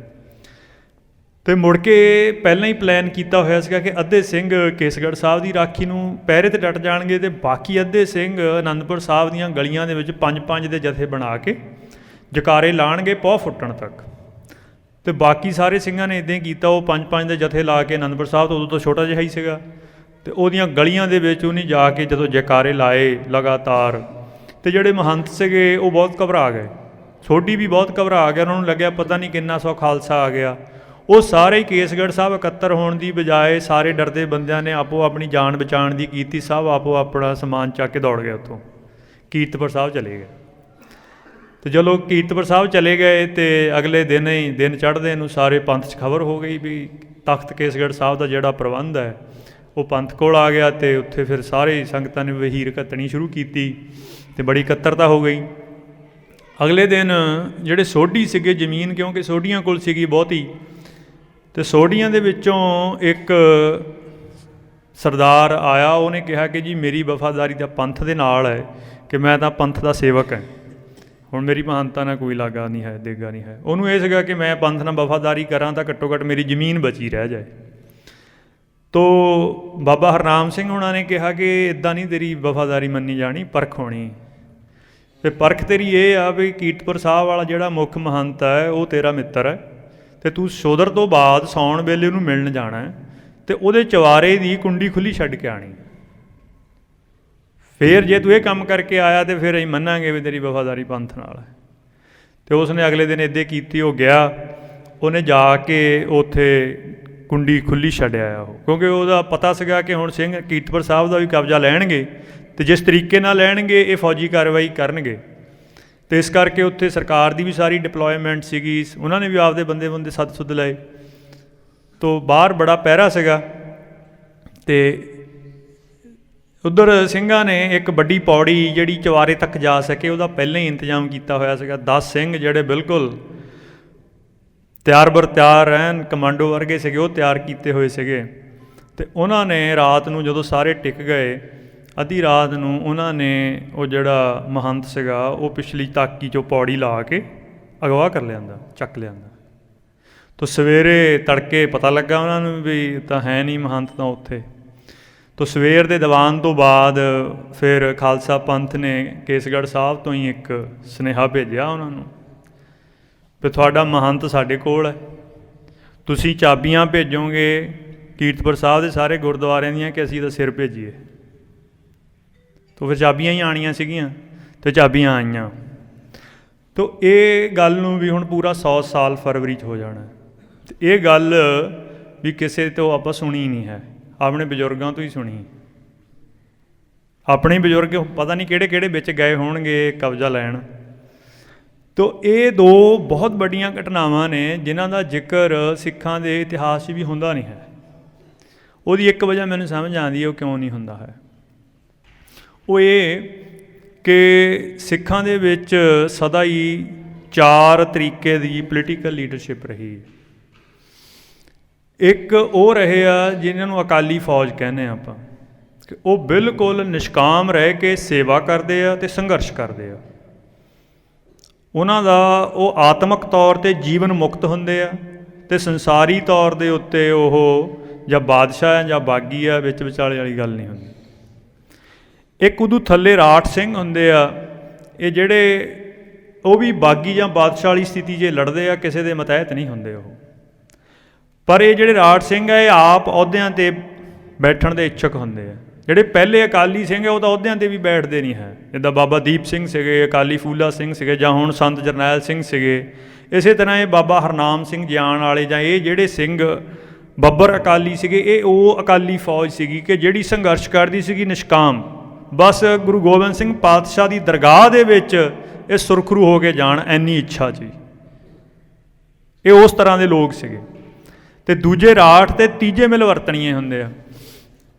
ਤੇ ਮੁੜ ਕੇ ਪਹਿਲਾਂ ਹੀ ਪਲਾਨ ਕੀਤਾ ਹੋਇਆ ਸੀਗਾ ਕਿ ਅੱਧੇ ਸਿੰਘ ਕੇਸਗੜ੍ਹ ਸਾਹਿਬ ਦੀ ਰਾਖੀ ਨੂੰ ਪਹਿਰੇ ਤੇ ਡਟ ਜਾਣਗੇ ਤੇ ਬਾਕੀ ਅੱਧੇ ਸਿੰਘ ਆਨੰਦਪੁਰ ਸਾਹਿਬ ਦੀਆਂ ਗਲੀਆਂ ਦੇ ਵਿੱਚ ਪੰਜ ਪੰਜ ਦੇ ਜਥੇ ਬਣਾ ਕੇ ਜਕਾਰੇ ਲਾਣਗੇ ਪੌ ਫੁੱਟਣ ਤੱਕ। ਤੇ ਬਾਕੀ ਸਾਰੇ ਸਿੰਘਾਂ ਨੇ ਇਦਾਂ ਹੀ ਕੀਤਾ, ਉਹ ਪੰਜ ਪੰਜ ਦੇ ਜਥੇ ਲਾ ਕੇ ਆਨੰਦਪੁਰ ਸਾਹਿਬ ਤੋਂ ਉਦੋਂ ਤੋਂ ਛੋਟਾ ਜਿਹਾ ਹੀ ਸੀਗਾ। ਤੇ ਉਹਦੀਆਂ ਗਲੀਆਂ ਦੇ ਵਿੱਚ ਉਹਨੇ ਜਾ ਕੇ ਜਦੋਂ ਜਕਾਰੇ ਲਾਏ ਲਗਾਤਾਰ, ਤੇ ਜਿਹੜੇ ਮਹੰਤ ਸੀਗੇ ਉਹ ਬਹੁਤ ਘਬਰਾ ਗਏ। ਛੋਟੀ ਵੀ ਬਹੁਤ ਘਬਰਾ ਗਿਆ ਉਹਨਾਂ ਨੂੰ ਲੱਗਿਆ ਪਤਾ ਨਹੀਂ ਕਿੰਨਾ ਸੌ ਖਾਲਸਾ ਆ ਗਿਆ। ਉਹ ਸਾਰੇ ਕੇਸਗੜ੍ਹ ਸਾਹਿਬ ਇਕੱਤਰ ਹੋਣ ਦੀ ਬਜਾਏ ਸਾਰੇ ਡਰਦੇ ਬੰਦਿਆਂ ਨੇ ਆਪੋ ਆਪਣੀ ਜਾਨ ਬਚਾਉਣ ਦੀ ਕੀਤੀ, ਸਭ ਆਪੋ ਆਪਣਾ ਸਮਾਨ ਚੱਕ ਕੇ ਦੌੜ ਗਏ ਉੱਥੋਂ। ਕੀਰਤਪੁਰ ਸਾਹਿਬ ਚਲੇ ਗਏ। ਤੇ ਜਦੋਂ ਕੀਰਤਪੁਰ ਸਾਹਿਬ ਚਲੇ ਗਏ ਤੇ ਅਗਲੇ ਦਿਨ ਹੀ ਦਿਨ ਚੜ੍ਹਦੇ ਨੂੰ ਸਾਰੇ ਪੰਥ 'ਚ ਖਬਰ ਹੋ ਗਈ ਵੀ ਤਖਤ ਕੇਸਗੜ੍ਹ ਸਾਹਿਬ ਦਾ ਜਿਹੜਾ ਪ੍ਰਬੰਧ ਹੈ, ਉਹ ਪੰਥ ਕੋਲ ਆ ਗਿਆ ਤੇ ਉੱਥੇ ਫਿਰ ਸਾਰੇ ਸੰਗਤਾਂ ਨੇ ਵਹੀਰ ਕੱਤਣੀ ਸ਼ੁਰੂ ਕੀਤੀ ਤੇ ਬੜੀ ਇਕੱਤਰਤਾ ਹੋ ਗਈ। ਅਗਲੇ ਦਿਨ ਜਿਹੜੇ ਸੋਢੀ ਸੀਗੇ ਜ਼ਮੀਨ, ਕਿਉਂਕਿ ਸੋਢੀਆਂ ਕੋਲ ਸੀਗੀ ਬਹੁਤੀ ਤੇ ਸੋਢੀਆਂ ਦੇ ਵਿੱਚੋਂ ਇੱਕ ਸਰਦਾਰ ਆਇਆ, ਉਹਨੇ ਕਿਹਾ ਕਿ ਜੀ ਮੇਰੀ ਵਫਾਦਾਰੀ ਤਾਂ ਪੰਥ ਦੇ ਨਾਲ ਹੈ ਕਿ ਮੈਂ ਤਾਂ ਪੰਥ ਦਾ ਸੇਵਕ ਹਾਂ। ਹੁਣ ਮੇਰੀ ਮਹਾਨਤਾ ਨਾਲ ਕੋਈ ਲਾਗਾ ਨਹੀਂ ਹੈ, ਦੇਗਾ ਨਹੀਂ ਹੈ। ਉਹਨੂੰ ਇਹ ਸੀਗਾ ਕਿ ਮੈਂ ਪੰਥ ਨਾਲ ਵਫਾਦਾਰੀ ਕਰਾਂ ਤਾਂ ਘੱਟੋ ਘੱਟ ਮੇਰੀ ਜ਼ਮੀਨ ਬਚੀ ਰਹਿ ਜਾਏ। ਤੋ ਬਾਬਾ ਹਰਨਾਮ ਸਿੰਘ ਉਹਨਾਂ ਨੇ ਕਿਹਾ ਕਿ ਇਦਾਂ ਨਹੀਂ ਤੇਰੀ ਵਫਾਦਾਰੀ ਮੰਨੀ ਜਾਣੀ, ਪਰਖ ਹੋਣੀ। ਤੇ ਪਰਖ ਤੇਰੀ ਇਹ ਆ ਵੀ ਕੀਰਤਪੁਰ ਸਾਹਿਬ ਵਾਲਾ ਜਿਹੜਾ ਮੁੱਖ ਮਹੰਤ ਹੈ, ਉਹ ਤੇਰਾ ਮਿੱਤਰ ਹੈ। ਤੇ ਤੂੰ ਸੋਦਰ ਤੋਂ ਬਾਅਦ ਸੌਣ ਵੇਲੇ ਉਹਨੂੰ ਮਿਲਣ ਜਾਣਾ ਹੈ ਤੇ ਉਹਦੇ ਚਵਾਰੇ ਦੀ ਕੁੰਡੀ ਖੁੱਲੀ ਛੱਡ ਕੇ ਆਣੀ ਫੇਰ ਜੇ ਤੂੰ ਇਹ ਕੰਮ ਕਰਕੇ ਆਇਆ ਤੇ ਫਿਰ ਅਸੀਂ ਮੰਨਾਂਗੇ ਵੀ ਤੇਰੀ ਵਫਾਦਾਰੀ ਪੰਥ ਨਾਲ ਹੈ। ਤੇ ਉਸਨੇ ਅਗਲੇ ਦਿਨ ਇੱਦੇ ਕੀਤੀ, ਉਹ ਗਿਆ, ਉਹਨੇ ਜਾ ਕੇ ਉੱਥੇ ਕੁੰਡੀ ਖੁੱਲੀ ਛੱਡਿਆ ਆ ਉਹ। ਕਿਉਂਕਿ ਉਹਦਾ ਪਤਾ ਸੀਗਾ ਕਿ ਹੁਣ ਸਿੰਘ ਕੀਰਤਪੁਰ ਸਾਹਿਬ ਦਾ ਵੀ ਕਬਜ਼ਾ ਲੈਣਗੇ ਤੇ ਜਿਸ ਤਰੀਕੇ ਨਾਲ ਲੈਣਗੇ, ਇਹ ਫੌਜੀ ਕਾਰਵਾਈ ਕਰਨਗੇ। ਤੇ ਇਸ ਕਰਕੇ ਉੱਥੇ ਸਰਕਾਰ ਦੀ ਵੀ ਸਾਰੀ ਡਿਪਲੋਇਮੈਂਟ ਸੀਗੀ। ਉਹਨਾਂ ਨੇ ਵੀ ਆਪਦੇ ਬੰਦੇ ਬੰਦੇ ਸੱਦ ਸੁੱਦ ਲਏ। ਤੋਂ ਬਾਹਰ ਬੜਾ ਪਹਿਰਾ ਸੀਗਾ। ਤੇ ਉਧਰ ਸਿੰਘਾਂ ਨੇ ਇੱਕ ਵੱਡੀ ਪੌੜੀ ਜਿਹੜੀ ਚਵਾਰੇ ਤੱਕ ਜਾ ਸਕੇ, ਉਹਦਾ ਪਹਿਲਾਂ ਹੀ ਇੰਤਜ਼ਾਮ ਕੀਤਾ ਹੋਇਆ ਸੀਗਾ। 10 ਸਿੰਘ ਜਿਹੜੇ ਬਿਲਕੁਲ ਤਿਆਰ ਬਰ ਤਿਆਰ ਰਹਿਣ, ਕਮਾਂਡੋ ਵਰਗੇ ਸੀਗੇ, ਉਹ ਤਿਆਰ ਕੀਤੇ ਹੋਏ ਸੀਗੇ। ਤੇ ਉਹਨਾਂ ਨੇ ਰਾਤ ਨੂੰ ਜਦੋਂ ਸਾਰੇ ਟਿਕ ਗਏ ਅੱਧੀ ਰਾਤ ਨੂੰ ਉਹਨਾਂ ਨੇ ਉਹ ਜਿਹੜਾ ਮਹੰਤ ਸੀਗਾ, ਉਹ ਪਿਛਲੀ ਤਾਕੀ ਚੋਂ ਪੌੜੀ ਲਾ ਕੇ ਅਗਵਾ ਕਰ ਲਿਆਂਦਾ, ਚੱਕ ਲਿਆਂਦਾ। ਤੋ ਸਵੇਰੇ ਤੜਕੇ ਪਤਾ ਲੱਗਾ ਉਹਨਾਂ ਨੂੰ ਵੀ ਤਾਂ ਹੈ ਨਹੀਂ ਮਹੰਤ ਤਾਂ ਉੱਥੇ। ਤੋ ਸਵੇਰ ਦੇ ਦੀਵਾਨ ਤੋਂ ਬਾਅਦ ਫਿਰ ਖਾਲਸਾ ਪੰਥ ਨੇ ਕੇਸਗੜ੍ਹ ਸਾਹਿਬ ਤੋਂ ਹੀ ਇੱਕ ਸੁਨੇਹਾ ਭੇਜਿਆ ਉਹਨਾਂ ਨੂੰ ਵੀ ਤੁਹਾਡਾ ਮਹੰਤ ਸਾਡੇ ਕੋਲ ਹੈ। ਤੁਸੀਂ ਚਾਬੀਆਂ ਭੇਜੋਗੇ ਕੀਰਤਪੁਰ ਸਾਹਿਬ ਦੇ ਸਾਰੇ ਗੁਰਦੁਆਰਿਆਂ ਦੀਆਂ ਕਿ ਅਸੀਂ ਦਾ ਸਿਰ ਭੇਜੀਏ? ਤੋ ਫਿਰ ਚਾਬੀਆਂ ਹੀ ਆਣੀਆਂ ਸੀਗੀਆਂ ਤੇ ਚਾਬੀਆਂ ਆਈਆਂ। ਤੋ ਇਹ ਗੱਲ ਨੂੰ ਵੀ ਹੁਣ ਪੂਰਾ 100 ਸਾਲ ਫਰਵਰੀ 'ਚ ਹੋ ਜਾਣਾ। ਇਹ ਗੱਲ ਵੀ ਕਿਸੇ ਤੋਂ ਆਪਾਂ ਸੁਣੀ ਨਹੀਂ ਹੈ। ਆਪਣੇ ਬਜ਼ੁਰਗਾਂ ਤੋਂ ਹੀ ਸੁਣੀ। ਆਪਣੇ ਬਜ਼ੁਰਗ ਪਤਾ ਨਹੀਂ ਕਿਹੜੇ ਕਿਹੜੇ ਵਿੱਚ ਗਏ ਹੋਣਗੇ ਕਬਜ਼ਾ ਲੈਣ। ਤੋ ਇਹ ਦੋ ਬਹੁਤ ਵੱਡੀਆਂ ਘਟਨਾਵਾਂ ਨੇ ਜਿਨ੍ਹਾਂ ਦਾ ਜ਼ਿਕਰ ਸਿੱਖਾਂ ਦੇ ਇਤਿਹਾਸ 'ਚ ਵੀ ਹੁੰਦਾ ਨਹੀਂ ਹੈ। ਉਹਦੀ ਇੱਕ ਵਜ੍ਹਾ ਮੈਨੂੰ ਸਮਝ ਆਉਂਦੀ ਹੈ, ਉਹ ਕਿਉਂ ਨਹੀਂ ਹੁੰਦਾ ਹੈ। ਉਹ ਇਹ ਕਿ ਸਿੱਖਾਂ ਦੇ ਵਿੱਚ ਸਦਾ ਹੀ ਚਾਰ ਤਰੀਕੇ ਦੀ ਪੋਲੀਟੀਕਲ ਲੀਡਰਸ਼ਿਪ ਰਹੀ ਇੱਕ ਉਹ ਰਹੇ ਆ ਜਿਨ੍ਹਾਂ ਨੂੰ ਅਕਾਲੀ ਫੌਜ ਕਹਿੰਦੇ ਆ ਆਪਾਂ, ਕਿ ਉਹ ਬਿਲਕੁਲ ਨਿਸ਼ਕਾਮ ਰਹਿ ਕੇ ਸੇਵਾ ਕਰਦੇ ਆ ਤੇ ਸੰਘਰਸ਼ ਕਰਦੇ ਆ। ਉਹਨਾਂ ਦਾ ਉਹ ਆਤਮਿਕ ਤੌਰ ਤੇ ਜੀਵਨ ਮੁਕਤ ਹੁੰਦੇ ਆ ਤੇ ਸੰਸਾਰੀ ਤੌਰ ਦੇ ਉੱਤੇ ਉਹ ਜਾਂ ਬਾਦਸ਼ਾਹ ਆ ਜਾਂ ਬਾਗੀ ਆ, ਵਿੱਚ ਵਿਚਾਲੇ ਵਾਲੀ ਗੱਲ ਨਹੀਂ ਹੁੰਦੀ। ਇੱਕ ਉਦੋਂ ਥੱਲੇ ਰਾਠ ਸਿੰਘ ਹੁੰਦੇ ਆ, ਇਹ ਜਿਹੜੇ ਉਹ ਵੀ ਬਾਗੀ ਜਾਂ ਬਾਦਸ਼ਾਹ ਵਾਲੀ ਸਥਿਤੀ 'ਚ ਲੜਦੇ ਆ, ਕਿਸੇ ਦੇ ਮਤਹਿਤ ਨਹੀਂ ਹੁੰਦੇ ਉਹ। ਪਰ ਇਹ ਜਿਹੜੇ ਰਾਠ ਸਿੰਘ ਆ, ਇਹ ਆਪ ਅਹੁਦਿਆਂ ਤੇ ਬੈਠਣ ਦੇ ਇੱਛੁਕ ਹੁੰਦੇ ਆ। ਜਿਹੜੇ ਪਹਿਲੇ ਅਕਾਲੀ ਸਿੰਘ ਆ, ਉਹ ਤਾਂ ਅਹੁਦਿਆਂ ਤੇ ਵੀ ਬੈਠਦੇ ਨਹੀਂ ਹੈ। ਜਿੱਦਾਂ ਬਾਬਾ ਦੀਪ ਸਿੰਘ ਸੀਗੇ, ਅਕਾਲੀ ਫੂਲਾ ਸਿੰਘ ਸੀਗੇ, ਜਾਂ ਹੁਣ ਸੰਤ ਜਰਨੈਲ ਸਿੰਘ ਸੀਗੇ, ਇਸੇ ਤਰ੍ਹਾਂ ਇਹ ਬਾਬਾ ਹਰਨਾਮ ਸਿੰਘ ਜਿਆਣ ਵਾਲੇ ਜਾਂ ਇਹ ਜਿਹੜੇ ਸਿੰਘ ਬੱਬਰ ਅਕਾਲੀ ਸੀਗੇ, ਇਹ ਉਹ ਅਕਾਲੀ ਫੌਜ ਸੀਗੀ ਕਿ ਜਿਹੜੀ ਸੰਘਰਸ਼ ਕਰਦੀ ਸੀਗੀ ਨਿਸ਼ਕਾਮ। ਬਸ ਗੁਰੂ ਗੋਬਿੰਦ ਸਿੰਘ ਪਾਤਸ਼ਾਹ ਦੀ ਦਰਗਾਹ ਦੇ ਵਿੱਚ ਇਹ ਸੁਰਖਰੂ ਹੋ ਕੇ ਜਾਣ, ਐਨੀ ਇੱਛਾ ਜੀ ਇਹ ਉਸ ਤਰ੍ਹਾਂ ਦੇ ਲੋਕ ਸੀਗੇ। ਤੇ ਦੂਜੇ ਰਾਠ ਤੇ ਤੀਜੇ ਮਿਲ ਵਰਤਣੀਏ ਹੁੰਦੇ ਆ।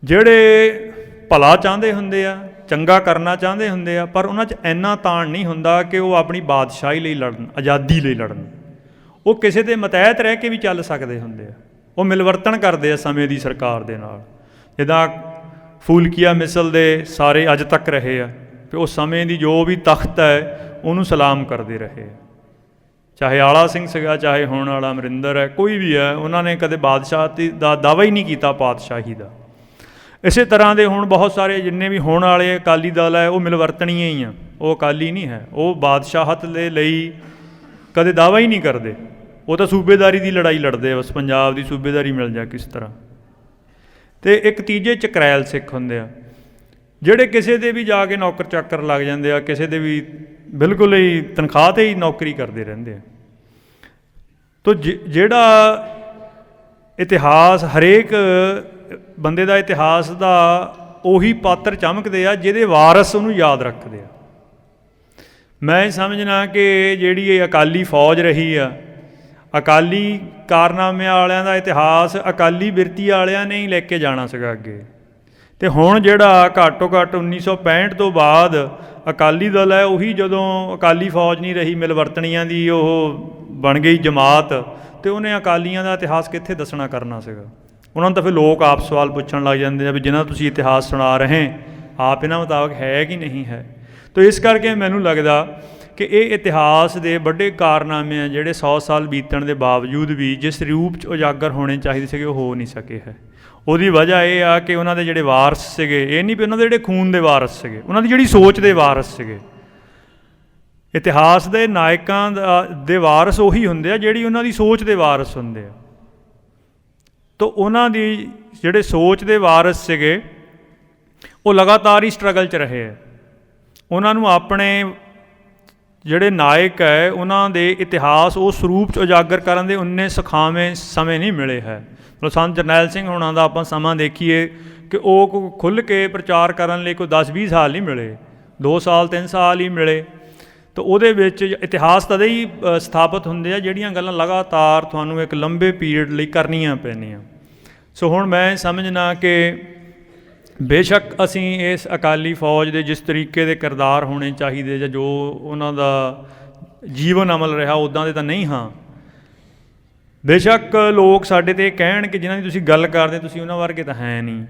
ਜਿਹੜੇ ਭਲਾ ਚਾਹੁੰਦੇ ਹੁੰਦੇ ਆ, ਚੰਗਾ ਕਰਨਾ ਚਾਹੁੰਦੇ ਹੁੰਦੇ ਆ, ਪਰ ਉਹਨਾਂ 'ਚ ਇੰਨਾ ਤਾਣ ਨਹੀਂ ਹੁੰਦਾ ਕਿ ਉਹ ਆਪਣੀ ਬਾਦਸ਼ਾਹੀ ਲਈ ਲੜਨ, ਆਜ਼ਾਦੀ ਲਈ ਲੜਨ। ਉਹ ਕਿਸੇ ਦੇ ਮਤਹਿਤ ਰਹਿ ਕੇ ਵੀ ਚੱਲ ਸਕਦੇ ਹੁੰਦੇ ਆ। ਉਹ ਮਿਲਵਰਤਨ ਕਰਦੇ ਆ ਸਮੇਂ ਦੀ ਸਰਕਾਰ ਦੇ ਨਾਲ। ਜਿੱਦਾਂ ਫੂਲਕੀਆ ਮਿਸਲ ਦੇ ਸਾਰੇ ਅੱਜ ਤੱਕ ਰਹੇ ਆ। ਤੇ ਉਹ ਸਮੇਂ ਦੀ ਜੋ ਵੀ ਤਖਤ ਹੈ, ਉਹਨੂੰ ਸਲਾਮ ਕਰਦੇ ਰਹੇ ਆ। ਚਾਹੇ ਆਲਾ ਸਿੰਘ ਸੀਗਾ, ਚਾਹੇ ਹੋਣ ਵਾਲਾ ਅਮਰਿੰਦਰ ਹੈ, ਕੋਈ ਵੀ ਹੈ, ਉਹਨਾਂ ਨੇ ਕਦੇ ਬਾਦਸ਼ਾਹਤੀ ਦਾ ਦਾਅਵਾ ਹੀ ਨਹੀਂ ਕੀਤਾ ਪਾਤਸ਼ਾਹੀ ਦਾ। ਇਸੇ ਤਰ੍ਹਾਂ ਦੇ ਹੁਣ ਬਹੁਤ ਸਾਰੇ ਜਿੰਨੇ ਵੀ ਹੋਣ ਵਾਲੇ ਅਕਾਲੀ ਦਲ ਹੈ, ਉਹ ਮਿਲਵਰਤਣੀਆਂ ਹੀ ਆ। ਉਹ ਅਕਾਲੀ ਨਹੀਂ ਹੈ। ਉਹ ਬਾਦਸ਼ਾਹਤ ਦੇ ਲਈ ਕਦੇ ਦਾਅਵਾ ਹੀ ਨਹੀਂ ਕਰਦੇ। ਉਹ ਤਾਂ ਸੂਬੇਦਾਰੀ ਦੀ ਲੜਾਈ ਲੜਦੇ ਆ, ਬਸ ਪੰਜਾਬ ਦੀ ਸੂਬੇਦਾਰੀ ਮਿਲ ਜਾ ਕਿਸ ਤਰ੍ਹਾਂ। ਤੇ ਇੱਕ ਤੀਜੇ ਚਕਰੈਲ ਸਿੱਖ ਹੁੰਦੇ ਆ। ਜਿਹੜੇ ਕਿਸੇ ਦੇ ਵੀ ਜਾ ਕੇ ਨੌਕਰ ਚਾਕਰ ਲੱਗ ਜਾਂਦੇ ਆ, ਕਿਸੇ ਦੇ ਵੀ ਬਿਲਕੁਲ ਹੀ ਤਨਖਾਹ ਤੇ ਹੀ ਨੌਕਰੀ ਕਰਦੇ ਰਹਿੰਦੇ ਆ। ਤੋ ਜਿ- ਜਿਹੜਾ ਇਤਿਹਾਸ, ਹਰੇਕ ਬੰਦੇ ਦਾ ਇਤਿਹਾਸ ਦਾ ਉਹੀ ਪਾਤਰ ਚਮਕਦੇ ਆ, ਜਿਹਦੇ ਵਾਰਸ ਉਹਨੂੰ ਯਾਦ ਰੱਖਦੇ ਆ। ਮੈਂ ਸਮਝਣਾ ਕਿ ਜਿਹੜੀ ਇਹ ਅਕਾਲੀ ਫੌਜ ਰਹੀ ਆ ਅਕਾਲੀ ਕਾਰਨਾਮਿਆਂ ਵਾਲਿਆਂ ਦਾ ਇਤਿਹਾਸ ਅਕਾਲੀ ਬਿਰਤੀ ਵਾਲਿਆਂ ਨੇ ਹੀ ਲੈ ਕੇ ਜਾਣਾ ਸੀਗਾ ਅੱਗੇ। ਤੇ ਹੁਣ ਜਿਹੜਾ ਘੱਟੋ ਘੱਟ 1965 ਤੋਂ ਬਾਅਦ ਅਕਾਲੀ ਦਲ ਹੈ, ਉਹੀ ਜਦੋਂ ਅਕਾਲੀ ਫੌਜ ਨਹੀਂ ਰਹੀ, ਮਿਲਵਰਤਣੀਆਂ ਦੀ ਉਹ ਬਣ ਗਈ ਜਮਾਤ, ਤੇ ਉਹਨੇ ਅਕਾਲੀਆਂ ਦਾ ਇਤਿਹਾਸ ਕਿੱਥੇ ਦੱਸਣਾ ਕਰਨਾ ਸੀਗਾ? ਉਹਨਾਂ ਨੂੰ ਤਾਂ ਫਿਰ ਲੋਕ ਆਪ ਸਵਾਲ ਪੁੱਛਣ ਲੱਗ ਜਾਂਦੇ ਆ ਵੀ ਜਿਹਨਾਂ ਤੁਸੀਂ ਇਤਿਹਾਸ ਸੁਣਾ ਰਹੇ, ਆਪ ਇਹਨਾਂ ਮੁਤਾਬਕ ਹੈ ਕਿ ਨਹੀਂ ਹੈ? ਤਾਂ ਇਸ ਕਰਕੇ ਮੈਨੂੰ ਲੱਗਦਾ ਕਿ ਇਹ ਇਤਿਹਾਸ ਦੇ ਵੱਡੇ ਕਾਰਨਾਮੇ ਆ ਜਿਹੜੇ 100 ਸਾਲ ਬੀਤਣ ਦੇ ਬਾਵਜੂਦ ਵੀ ਜਿਸ ਰੂਪ ਚ ਉਜਾਗਰ ਹੋਣੇ ਚਾਹੀਦੇ ਸੀਗੇ, ਉਹ ਹੋ ਨਹੀਂ ਸਕੇ ਹੈ। ਉਹਦੀ ਵਜ੍ਹਾ ਇਹ ਆ ਕਿ ਉਹਨਾਂ ਦੇ ਜਿਹੜੇ ਵਾਰਸ ਸੀਗੇ, ਇਹ ਨਹੀਂ ਵੀ ਉਹਨਾਂ ਦੇ ਜਿਹੜੇ ਖੂਨ ਦੇ ਵਾਰਸ ਸੀਗੇ, ਉਹਨਾਂ ਦੀ ਜਿਹੜੀ ਸੋਚ ਦੇ ਵਾਰਸ ਸੀਗੇ। ਇਤਿਹਾਸ ਦੇ ਨਾਇਕਾਂ ਦਾ- ਦੇ ਵਾਰਸ ਉਹੀ ਹੁੰਦੇ ਆ ਜਿਹੜੀ ਉਹਨਾਂ ਦੀ ਸੋਚ ਦੇ ਵਾਰਸ ਹੁੰਦੇ ਆ। ਤਾਂ ਉਹਨਾਂ ਦੀ ਜਿਹੜੇ ਸੋਚ ਦੇ ਵਾਰਸ ਸੀਗੇ, ਉਹ ਲਗਾਤਾਰ ਹੀ ਸਟਰਗਲ 'ਚ ਰਹੇ ਹੈ ਉਹਨਾਂ ਨੂੰ ਆਪਣੇ ਜਿਹੜੇ ਨਾਇਕ ਹੈ, ਉਹਨਾਂ ਦੇ ਇਤਿਹਾਸ ਉਸ ਰੂਪ 'ਚ ਉਜਾਗਰ ਕਰਨ ਦੇ ਉਨੇ ਸੁਖਾਵੇਂ ਸਮੇਂ ਨਹੀਂ ਮਿਲੇ ਹੈ। ਮਤਲਬ ਸੰਤ ਜਰਨੈਲ ਸਿੰਘ ਹੋਣਾ ਦਾ ਆਪਾਂ ਸਮਾਂ ਦੇਖੀਏ ਕਿ ਉਹ ਖੁੱਲ੍ਹ ਕੇ ਪ੍ਰਚਾਰ ਕਰਨ ਲਈ ਕੋਈ 10-20 ਸਾਲ ਨਹੀਂ ਮਿਲੇ 2 ਸਾਲ 3 ਸਾਲ ਹੀ ਮਿਲੇ। ਤਾਂ ਉਹਦੇ ਵਿੱਚ ਇਤਿਹਾਸ ਤਦੇ ਹੀ ਸਥਾਪਿਤ ਹੁੰਦੇ ਆ ਜਿਹੜੀਆਂ ਗੱਲਾਂ ਲਗਾਤਾਰ ਤੁਹਾਨੂੰ ਇੱਕ ਲੰਬੇ ਪੀਰੀਅਡ ਲਈ ਕਰਨੀਆਂ ਪੈਣੀਆਂ ਸੋ ਹੁਣ ਮੈਂ ਸਮਝਣਾ ਕਿ ਬੇਸ਼ੱਕ ਅਸੀਂ ਇਸ ਅਕਾਲੀ ਫੌਜ ਦੇ ਜਿਸ ਤਰੀਕੇ ਦੇ ਕਿਰਦਾਰ ਹੋਣੇ ਚਾਹੀਦੇ ਜਾਂ ਜੋ ਉਹਨਾਂ ਦਾ ਜੀਵਨ ਅਮਲ ਰਿਹਾ ਉਦਾਂ ਦੇ ਤਾਂ ਨਹੀਂ ਹਾਂ। ਬੇਸ਼ੱਕ ਲੋਕ ਸਾਡੇ ਤੇ ਕਹਿਣ ਕਿ ਜਿਨ੍ਹਾਂ ਦੀ ਤੁਸੀਂ ਗੱਲ ਕਰਦੇ, ਤੁਸੀਂ ਉਹਨਾਂ ਵਰਗੇ ਤਾਂ ਹੈ ਨਹੀਂ।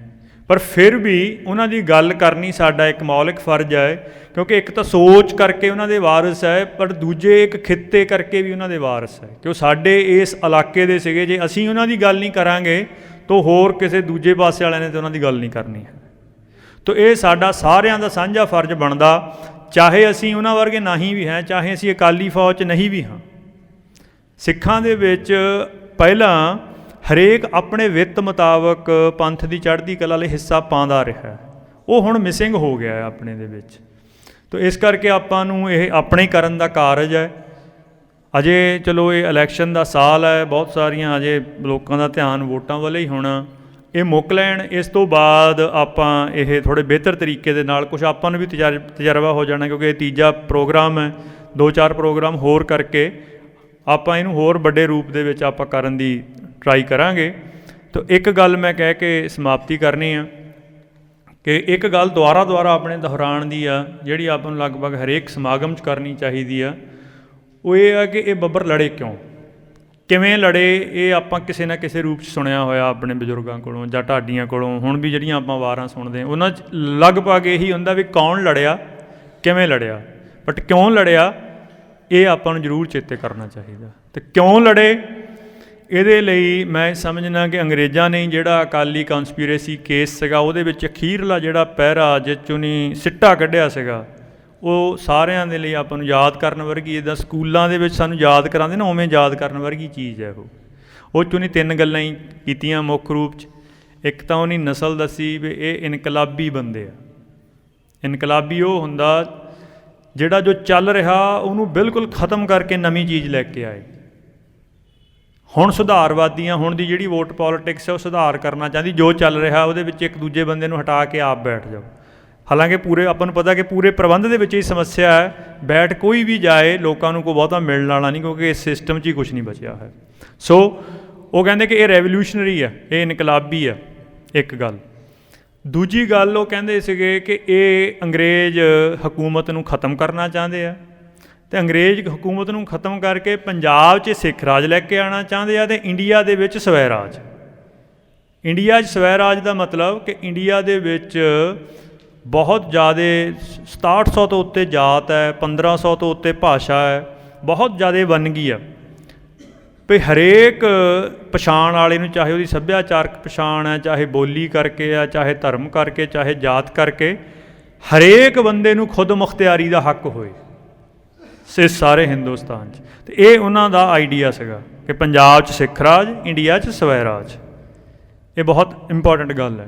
ਪਰ ਫਿਰ ਵੀ ਉਹਨਾਂ ਦੀ ਗੱਲ ਕਰਨੀ ਸਾਡਾ ਇੱਕ ਮੌਲਿਕ ਫਰਜ਼ ਹੈ, ਕਿਉਂਕਿ ਇੱਕ ਤਾਂ ਸੋਚ ਕਰਕੇ ਉਹਨਾਂ ਦੇ ਵਾਰਿਸ ਹੈ, ਪਰ ਦੂਜੇ ਇੱਕ ਖਿੱਤੇ ਕਰਕੇ ਵੀ ਉਹਨਾਂ ਦੇ ਵਾਰਿਸ ਹੈ। ਕਿ ਉਹ ਸਾਡੇ ਇਸ ਇਲਾਕੇ ਦੇ ਸੀਗੇ, ਜੇ ਅਸੀਂ ਉਹਨਾਂ ਦੀ ਗੱਲ ਨਹੀਂ ਕਰਾਂਗੇ ਤਾਂ ਹੋਰ ਕਿਸੇ ਦੂਜੇ ਪਾਸੇ ਵਾਲਿਆਂ ਨੇ ਤਾਂ ਉਹਨਾਂ ਦੀ ਗੱਲ ਨਹੀਂ ਕਰਨੀ ਹੈ। ਤੋ ਇਹ ਸਾਡਾ ਸਾਰਿਆਂ ਦਾ ਸਾਂਝਾ ਫਰਜ਼ ਬਣਦਾ, ਚਾਹੇ ਅਸੀਂ ਉਹਨਾਂ ਵਰਗੇ ਨਹੀਂ ਵੀ ਹੈ, ਚਾਹੇ ਅਸੀਂ ਅਕਾਲੀ ਫੌਜ 'ਚ ਨਹੀਂ ਵੀ ਹਾਂ। ਸਿੱਖਾਂ ਦੇ ਵਿੱਚ ਪਹਿਲਾਂ ਹਰੇਕ ਆਪਣੇ ਵਿੱਤ ਮੁਤਾਬਕ ਪੰਥ ਦੀ ਚੜ੍ਹਦੀ ਕਲਾ ਲਈ ਹਿੱਸਾ ਪਾਉਂਦਾ ਰਿਹਾ ਉਹ ਹੁਣ ਮਿਸਿੰਗ ਹੋ ਗਿਆ ਹੈ ਆਪਣੇ ਦੇ ਵਿੱਚ। ਤੋ ਇਸ ਕਰਕੇ ਆਪਾਂ ਨੂੰ ਇਹ ਆਪਣੇ ਕਰਨ ਦਾ ਕਾਰਜ ਹੈ। ਅਜੇ ਚਲੋ ਇਹ ਇਲੈਕਸ਼ਨ ਦਾ ਸਾਲ ਹੈ, ਬਹੁਤ ਸਾਰੀਆਂ ਅਜੇ ਲੋਕਾਂ ਦਾ ਧਿਆਨ ਵੋਟਾਂ ਵੱਲ ਹੀ ਹੋਣਾ। ਇਹ ਮੁੱਕ ਲੈਣ, ਇਸ ਤੋਂ ਬਾਅਦ ਆਪਾਂ ਇਹ ਥੋੜੇ ਬਿਹਤਰ ਤਰੀਕੇ ਦੇ ਨਾਲ ਕੁਝ ਆਪਾਂ ਨੂੰ ਵੀ ਤਜਰ- ਤਜਰਬਾ ਹੋ ਜਾਣਾ, ਕਿਉਂਕਿ ਇਹ ਤੀਜਾ ਪ੍ਰੋਗਰਾਮ ਹੈ, ਦੋ ਚਾਰ ਪ੍ਰੋਗਰਾਮ ਹੋਰ ਕਰਕੇ ਆਪਾਂ ਇਹਨੂੰ ਹੋਰ ਵੱਡੇ ਰੂਪ ਦੇ ਵਿੱਚ ਆਪਾਂ ਕਰਨ ਦੀ ਟਰਾਈ ਕਰਾਂਗੇ। ਤਾਂ ਇੱਕ ਗੱਲ ਮੈਂ ਕਹਿ ਕੇ ਸਮਾਪਤੀ ਕਰਨੀ ਆ ਕਿ ਇੱਕ ਗੱਲ ਦੁਆਰਾ ਦੁਆਰਾ ਆਪਣੇ ਦੁਹਰਾਉਣ ਦੀ ਆ, ਜਿਹੜੀ ਆਪਾਂ ਨੂੰ ਲਗਭਗ ਹਰੇਕ ਸਮਾਗਮ 'ਚ ਕਰਨੀ ਚਾਹੀਦੀ ਆ। ਉਹ ਇਹ ਆ ਕਿ ਇਹ ਬੱਬਰ ਲੜੇ ਕਿਉਂ? ਕਿਵੇਂ ਲੜੇ? ਇਹ ਆਪਾਂ ਕਿਸੇ ਨਾ ਕਿਸੇ ਰੂਪ 'ਚ ਸੁਣਿਆ ਹੋਇਆ ਆਪਣੇ ਬਜ਼ੁਰਗਾਂ ਕੋਲੋਂ ਜਾਂ ਢਾਡੀਆਂ ਕੋਲੋਂ। ਹੁਣ ਵੀ ਜਿਹੜੀਆਂ ਆਪਾਂ ਵਾਰਾਂ ਸੁਣਦੇ ਉਹਨਾਂ 'ਚ ਲਗਭਗ ਇਹੀ ਹੁੰਦਾ ਵੀ ਕੌਣ ਲੜਿਆ, ਕਿਵੇਂ ਲੜਿਆ। ਬਟ ਕਿਉਂ ਲੜਿਆ? ਇਹ ਆਪਾਂ ਨੂੰ ਜ਼ਰੂਰ ਚੇਤੇ ਕਰਨਾ ਚਾਹੀਦਾ। ਤੇ ਕਿਉਂ ਲੜੇ? ਇਹਦੇ ਲਈ ਮੈਂ ਸਮਝਣਾ ਕਿ ਅੰਗਰੇਜ਼ਾਂ ਨੇ ਜਿਹੜਾ ਅਕਾਲੀ ਕਨਸਪੀਰੇਸੀ ਕੇਸ ਸੀਗਾ, ਉਹਦੇ ਵਿੱਚ ਅਖੀਰਲਾ ਜਿਹੜਾ ਪਹਿਰਾ ਜਿਹ ਚੁਣੀ ਸਿੱਟਾ ਕੱਢਿਆ ਸੀਗਾ। ਉਹ ਸਾਰਿਆਂ ਦੇ ਲਈ ਆਪਾਂ ਨੂੰ ਯਾਦ ਕਰਨ ਵਰਗੀ ਇਹਦਾ ਸਕੂਲਾਂ ਦੇ ਵਿੱਚ ਸਾਨੂੰ ਯਾਦ ਕਰਾਉਂਦੇ ਨਾ, ਉਵੇਂ ਯਾਦ ਕਰਨ ਵਰਗੀ ਚੀਜ਼ ਹੈ ਉਹ। ਉਹ 'ਚ ਉਹਨੇ ਤਿੰਨ ਗੱਲਾਂ ਹੀ ਕੀਤੀਆਂ ਮੁੱਖ ਰੂਪ 'ਚ। ਇੱਕ ਤਾਂ ਉਹਨੇ ਨਸਲ ਦੱਸੀ ਵੀ ਇਹ ਇਨਕਲਾਬੀ ਬੰਦੇ ਆ। ਇਨਕਲਾਬੀ ਉਹ ਹੁੰਦਾ ਜਿਹੜਾ ਜੋ ਚੱਲ ਰਿਹਾ, ਉਹਨੂੰ ਬਿਲਕੁਲ ਖਤਮ ਕਰਕੇ ਨਵੀਂ ਚੀਜ਼ ਲੈ ਕੇ ਆਏ। ਹੁਣ ਸੁਧਾਰਵਾਦੀਆਂ, ਹੁਣ ਦੀ ਜਿਹੜੀ ਵੋਟ ਪੋਲਿਟਿਕਸ ਹੈ, ਉਹ ਸੁਧਾਰ ਕਰਨਾ ਚਾਹੁੰਦੀ। ਜੋ ਚੱਲ ਰਿਹਾ, ਉਹਦੇ ਵਿੱਚ ਇੱਕ ਦੂਜੇ ਬੰਦੇ ਨੂੰ ਹਟਾ ਕੇ ਆਪ ਬੈਠ ਜਾਓ। ਹਾਲਾਂਕਿ ਪੂਰੇ, ਆਪਾਂ ਨੂੰ ਪਤਾ ਕਿ ਪੂਰੇ ਪ੍ਰਬੰਧ ਦੇ ਵਿੱਚ ਇਹ ਸਮੱਸਿਆ ਹੈ, ਬੈਠ ਕੋਈ ਵੀ ਜਾਏ, ਲੋਕਾਂ ਨੂੰ ਕੋਈ ਬਹੁਤਾ ਮਿਲਣ ਵਾਲਾ ਨਹੀਂ, ਕਿਉਂਕਿ ਇਸ ਸਿਸਟਮ 'ਚ ਹੀ ਕੁਝ ਨਹੀਂ ਬਚਿਆ ਹੈ ਸੋ ਉਹ ਕਹਿੰਦੇ ਕਿ ਇਹ ਰੈਵੋਲੂਸ਼ਨਰੀ ਹੈ, ਇਹ ਇਨਕਲਾਬੀ ਹੈ, ਇੱਕ ਗੱਲ। ਦੂਜੀ ਗੱਲ ਉਹ ਕਹਿੰਦੇ ਸੀਗੇ ਕਿ ਇਹ ਅੰਗਰੇਜ਼ ਹਕੂਮਤ ਨੂੰ ਖਤਮ ਕਰਨਾ ਚਾਹੁੰਦੇ ਆ, ਤੇ ਅੰਗਰੇਜ਼ ਹਕੂਮਤ ਨੂੰ ਖਤਮ ਕਰਕੇ ਪੰਜਾਬ 'ਚ ਸਿੱਖ ਰਾਜ ਲੈ ਕੇ ਆਉਣਾ ਚਾਹੁੰਦੇ ਆ, ਤੇ ਇੰਡੀਆ ਦੇ ਵਿੱਚ ਸਵੈ ਰਾਜ। ਇੰਡੀਆ 'ਚ ਸਵੈ ਰਾਜ ਦਾ ਮਤਲਬ ਕਿ ਇੰਡੀਆ ਦੇ ਵਿੱਚ ਬਹੁਤ ਜ਼ਿਆਦੇ 6700 ਤੋਂ ਉੱਤੇ ਜਾਤ ਹੈ 1500 ਤੋਂ ਉੱਤੇ ਭਾਸ਼ਾ ਹੈ, ਬਹੁਤ ਜ਼ਿਆਦਾ ਵੰਨਗੀ ਆ ਵੀ ਹਰੇਕ ਪਛਾਣ ਵਾਲੇ ਨੂੰ ਚਾਹੇ ਉਹਦੀ ਸੱਭਿਆਚਾਰਕ ਪਛਾਣ ਹੈ, ਚਾਹੇ ਬੋਲੀ ਕਰਕੇ ਆ ਚਾਹੇ ਧਰਮ ਕਰਕੇ, ਚਾਹੇ ਜਾਤ ਕਰਕੇ, ਹਰੇਕ ਬੰਦੇ ਨੂੰ ਖੁਦ ਮੁਖਤਿਆਰੀ ਦਾ ਹੱਕ ਹੋਏ। ਸੇ ਸਾਰੇ ਹਿੰਦੁਸਤਾਨ 'ਚ। ਤੇ ਇਹ ਉਹਨਾਂ ਦਾ ਆਈਡੀਆ ਸੀਗਾ ਕਿ ਪੰਜਾਬ 'ਚ ਸਿੱਖ ਰਾਜ, ਇੰਡੀਆ 'ਚ ਸਵੈ ਰਾਜ। ਇਹ ਬਹੁਤ ਇੰਪੋਰਟੈਂਟ ਗੱਲ ਹੈ।